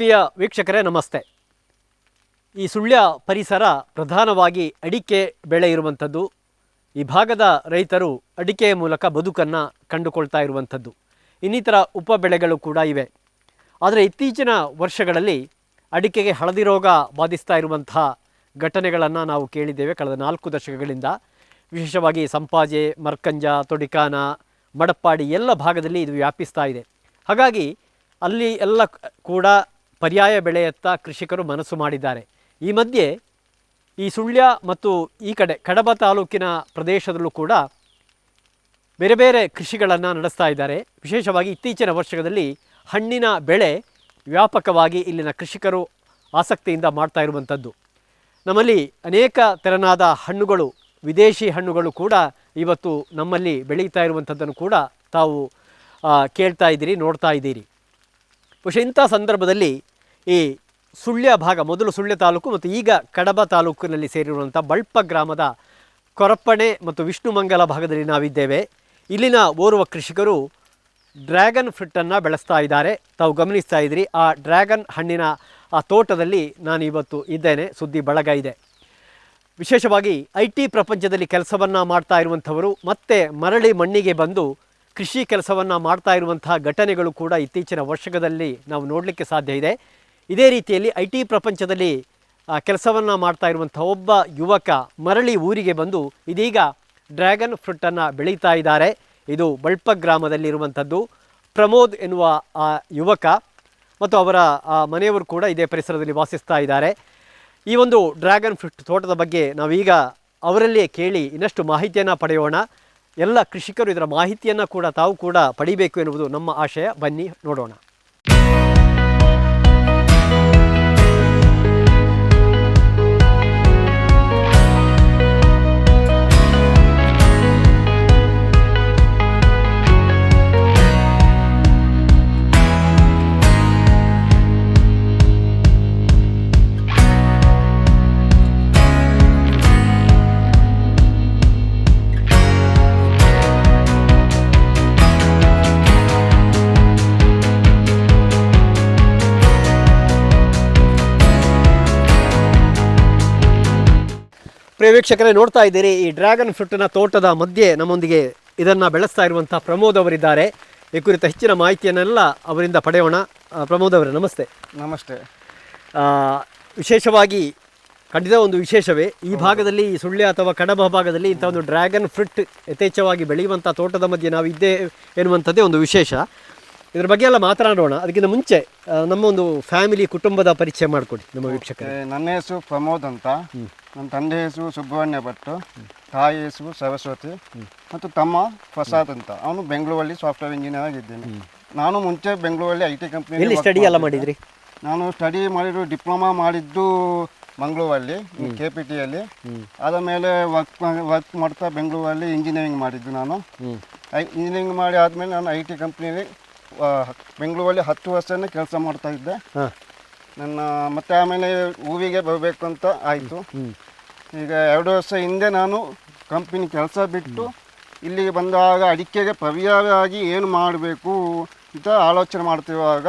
ಆತ್ಮೀಯ ವೀಕ್ಷಕರೇ, ನಮಸ್ತೆ. ಈ ಸುಳ್ಯ ಪರಿಸರ ಪ್ರಧಾನವಾಗಿ ಅಡಿಕೆ ಬೆಳೆ ಇರುವಂಥದ್ದು. ಈ ಭಾಗದ ರೈತರು ಅಡಿಕೆಯ ಮೂಲಕ ಬದುಕನ್ನು ಕಂಡುಕೊಳ್ತಾ ಇರುವಂಥದ್ದು. ಇನ್ನಿತರ ಉಪ ಬೆಳೆಗಳು ಕೂಡ ಇವೆ. ಆದರೆ ಇತ್ತೀಚಿನ ವರ್ಷಗಳಲ್ಲಿ ಅಡಿಕೆಗೆ ಹಳದಿ ರೋಗ ಬಾಧಿಸ್ತಾ ಇರುವಂತಹ ಘಟನೆಗಳನ್ನು ನಾವು ಕೇಳಿದ್ದೇವೆ ಕಳೆದ ನಾಲ್ಕು ದಶಕಗಳಿಂದ. ವಿಶೇಷವಾಗಿ ಸಂಪಾಜೆ, ಮರ್ಕಂಜ, ತೊಡಿಕಾನ, ಮಡಪ್ಪಾಡಿ ಎಲ್ಲ ಭಾಗದಲ್ಲಿ ಇದು ವ್ಯಾಪಿಸ್ತಾ ಇದೆ. ಹಾಗಾಗಿ ಅಲ್ಲಿ ಎಲ್ಲ ಕೂಡ ಪರ್ಯಾಯ ಬೆಳೆಯತ್ತ ಕೃಷಿಕರು ಮನಸ್ಸು ಮಾಡಿದ್ದಾರೆ. ಈ ಮಧ್ಯೆ ಈ ಸುಳ್ಯ ಮತ್ತು ಈ ಕಡೆ ಕಡಬ ತಾಲೂಕಿನ ಪ್ರದೇಶದಲ್ಲೂ ಕೂಡ ಬೇರೆ ಬೇರೆ ಕೃಷಿಗಳನ್ನು ನಡೆಸ್ತಾ ಇದ್ದಾರೆ. ವಿಶೇಷವಾಗಿ ಇತ್ತೀಚಿನ ವರ್ಷಗಳಲ್ಲಿ ಹಣ್ಣಿನ ಬೆಳೆ ವ್ಯಾಪಕವಾಗಿ ಇಲ್ಲಿನ ಕೃಷಿಕರು ಆಸಕ್ತಿಯಿಂದ ಮಾಡ್ತಾ ಇರುವಂಥದ್ದು. ನಮ್ಮಲ್ಲಿ ಅನೇಕ ತೆರನಾದ ಹಣ್ಣುಗಳು, ವಿದೇಶಿ ಹಣ್ಣುಗಳು ಕೂಡ ಇವತ್ತು ನಮ್ಮಲ್ಲಿ ಬೆಳೀತಾ ಇರುವಂಥದ್ದನ್ನು ಕೂಡ ತಾವು ಕೇಳ್ತಾ ಇದ್ದೀರಿ, ನೋಡ್ತಾ ಇದ್ದೀರಿ. ಬಹುಶಃ ಇಂಥ ಸಂದರ್ಭದಲ್ಲಿ ಈ ಸುಳ್ಯ ಭಾಗ, ಮೊದಲು ಸುಳ್ಯ ತಾಲೂಕು ಮತ್ತು ಈಗ ಕಡಬ ತಾಲೂಕಿನಲ್ಲಿ ಸೇರಿರುವಂಥ ಬಳ್ಪ ಗ್ರಾಮದ ಕೊರಪ್ಪಣೆ ಮತ್ತು ವಿಷ್ಣುಮಂಗಲ ಭಾಗದಲ್ಲಿ ನಾವಿದ್ದೇವೆ. ಇಲ್ಲಿನ ಓರ್ವ ಕೃಷಿಕರು ಡ್ರ್ಯಾಗನ್ ಫ್ರೂಟನ್ನು ಬೆಳೆಸ್ತಾ ಇದ್ದಾರೆ. ತಾವು ಗಮನಿಸ್ತಾ ಇದ್ರಿ ಆ ಡ್ರ್ಯಾಗನ್ ಹಣ್ಣಿನ, ಆ ತೋಟದಲ್ಲಿ ನಾನು ಇವತ್ತು ಇದ್ದೇನೆ, ಸುದ್ದಿ ಬಳಗ ಇದೆ. ವಿಶೇಷವಾಗಿ ಐ ಟಿ ಪ್ರಪಂಚದಲ್ಲಿ ಕೆಲಸವನ್ನು ಮಾಡ್ತಾ ಇರುವಂಥವರು, ಮತ್ತೆ ಮರಳಿ ಮಣ್ಣಿಗೆ ಬಂದು ಕೃಷಿ ಕೆಲಸವನ್ನು ಮಾಡ್ತಾ ಇರುವಂತಹ ಘಟನೆಗಳು ಕೂಡ ಇತ್ತೀಚಿನ ವರ್ಷಗಳಲ್ಲಿ ನಾವು ನೋಡಲಿಕ್ಕೆ ಸಾಧ್ಯ ಇದೆ. ಇದೇ ರೀತಿಯಲ್ಲಿ ಐ ಟಿ ಪ್ರಪಂಚದಲ್ಲಿ ಕೆಲಸವನ್ನು ಮಾಡ್ತಾ ಇರುವಂಥ ಒಬ್ಬ ಯುವಕ ಮರಳಿ ಊರಿಗೆ ಬಂದು ಇದೀಗ ಡ್ರ್ಯಾಗನ್ ಫ್ರೂಟನ್ನು ಬೆಳೀತಾ ಇದ್ದಾರೆ. ಇದು ಬಳ್ಪ ಗ್ರಾಮದಲ್ಲಿರುವಂಥದ್ದು. ಪ್ರಮೋದ್ ಎನ್ನುವ, ಆ, ಯುವಕ ಮತ್ತು ಅವರ ಮನೆಯವರು ಕೂಡ ಇದೇ ಪರಿಸರದಲ್ಲಿ ವಾಸಿಸ್ತಾ ಇದ್ದಾರೆ. ಈ ಒಂದು ಡ್ರ್ಯಾಗನ್ ಫ್ರೂಟ್ ತೋಟದ ಬಗ್ಗೆ ನಾವೀಗ ಅವರಲ್ಲೇ ಕೇಳಿ ಇನ್ನಷ್ಟು ಮಾಹಿತಿಯನ್ನು ಪಡೆಯೋಣ. ಎಲ್ಲ ಕೃಷಿಕರು ಇದರ ಮಾಹಿತಿಯನ್ನು ಕೂಡ ತಾವು ಕೂಡ ಪಡಿಬೇಕು ಎನ್ನುವುದು ನಮ್ಮ ಆಶಯ. ಬನ್ನಿ, ನೋಡೋಣ. ಪ್ರಿಯ ವೀಕ್ಷಕರೇ ನೋಡ್ತಾ ಇದ್ದೀರಿ ಈ ಡ್ರ್ಯಾಗನ್ ಫ್ರೂಟ್ನ ತೋಟದ ಮಧ್ಯೆ ನಮ್ಮೊಂದಿಗೆ ಇದನ್ನು ಬೆಳೆಸ್ತಾ ಇರುವಂಥ ಪ್ರಮೋದ್ ಅವರಿದ್ದಾರೆ. ಈ ಕುರಿತ ಹೆಚ್ಚಿನ ಮಾಹಿತಿಯನ್ನೆಲ್ಲ ಅವರಿಂದ ಪಡೆಯೋಣ. ಪ್ರಮೋದ್ ಅವರೇ ನಮಸ್ತೆ. ನಮಸ್ತೆ. ವಿಶೇಷವಾಗಿ ಖಂಡಿತ ಒಂದು ವಿಶೇಷವೇ ಈ ಭಾಗದಲ್ಲಿ ಈ ಸುಳ್ಯ ಅಥವಾ ಕಡಬ ಭಾಗದಲ್ಲಿ ಇಂಥ ಒಂದು ಡ್ರ್ಯಾಗನ್ ಫ್ರೂಟ್ ಯಥೇಚ್ಛವಾಗಿ ಬೆಳೆಯುವಂಥ ತೋಟದ ಮಧ್ಯೆ ನಾವು ಇದ್ದೇ ಎನ್ನುವಂಥದ್ದೇ ಒಂದು ವಿಶೇಷ. ಇದ್ರ ಬಗ್ಗೆ ಎಲ್ಲ ಮಾತನಾಡೋಣ. ಅದಕ್ಕಿಂತ ಮುಂಚೆ ಆ, ನಮ್ಮ ಒಂದು ಫ್ಯಾಮಿಲಿ ಕುಟುಂಬದ ಪರಿಚಯ ಮಾಡಿಕೊಡಿ ನಮ್ಮ ವೀಕ್ಷಕ ನನ್ನ ಹೆಸರು ಪ್ರಮೋದ್ ಅಂತ. ನನ್ನ ತಂದೆ ಹೆಸರು ಸುಬ್ರಹ್ಮಣ್ಯ ಭಟ್. ತಾಯಿ ಹೆಸರು ಸರಸ್ವತಿ. ಮತ್ತು ತಮ್ಮ ಪ್ರಸಾದ್ ಅಂತ. ಅವನು ಬೆಂಗಳೂರಲ್ಲಿ ಸಾಫ್ಟ್ವೇರ್ ಇಂಜಿನಿಯರ್ ಆಗಿದ್ದೇನೆ. ನಾನು ಮುಂಚೆ ಬೆಂಗಳೂರಲ್ಲಿ ಐ ಟಿ ಕಂಪ್ನಿ ಎಲ್ಲಿ ಸ್ಟಡಿ ಎಲ್ಲ ಮಾಡಿದ್ರಿ? ನಾನು ಸ್ಟಡಿ ಮಾಡಿದ್ದು ಡಿಪ್ಲೊಮಾ ಮಾಡಿದ್ದು ಮಂಗಳೂರಲ್ಲಿ ಕೆ ಪಿ ಟಿಯಲ್ಲಿ ಆದ ಮೇಲೆ ವರ್ಕ್ ವರ್ಕ್ ಮಾಡ್ತಾ ಬೆಂಗಳೂರಲ್ಲಿ ಇಂಜಿನಿಯರಿಂಗ್ ಮಾಡಿದ್ದು ನಾನು. ಇಂಜಿನಿಯರಿಂಗ್ ಮಾಡಿ ಆದಮೇಲೆ ನಾನು ಐ ಟಿ ಕಂಪ್ನಿಯಲ್ಲಿ ಬೆಂಗಳೂರಲ್ಲಿ ಹತ್ತು ವರ್ಷನೇ ಕೆಲಸ ಮಾಡ್ತಾ ಇದ್ದೆ. ನನ್ನ ಮತ್ತೆ ಆಮೇಲೆ ಹೂವಿಗೆ ಬರಬೇಕು ಅಂತ ಆಯಿತು. ಈಗ ಎರಡು ವರ್ಷ ಹಿಂದೆ ನಾನು ಕಂಪನಿ ಕೆಲಸ ಬಿಟ್ಟು ಇಲ್ಲಿಗೆ ಬಂದಾಗ ಅಡಿಕೆಗೆ ಪರ್ಯಾಯವಾಗಿ ಏನು ಮಾಡಬೇಕು ಅಂತ ಆಲೋಚನೆ ಮಾಡ್ತಿರುವಾಗ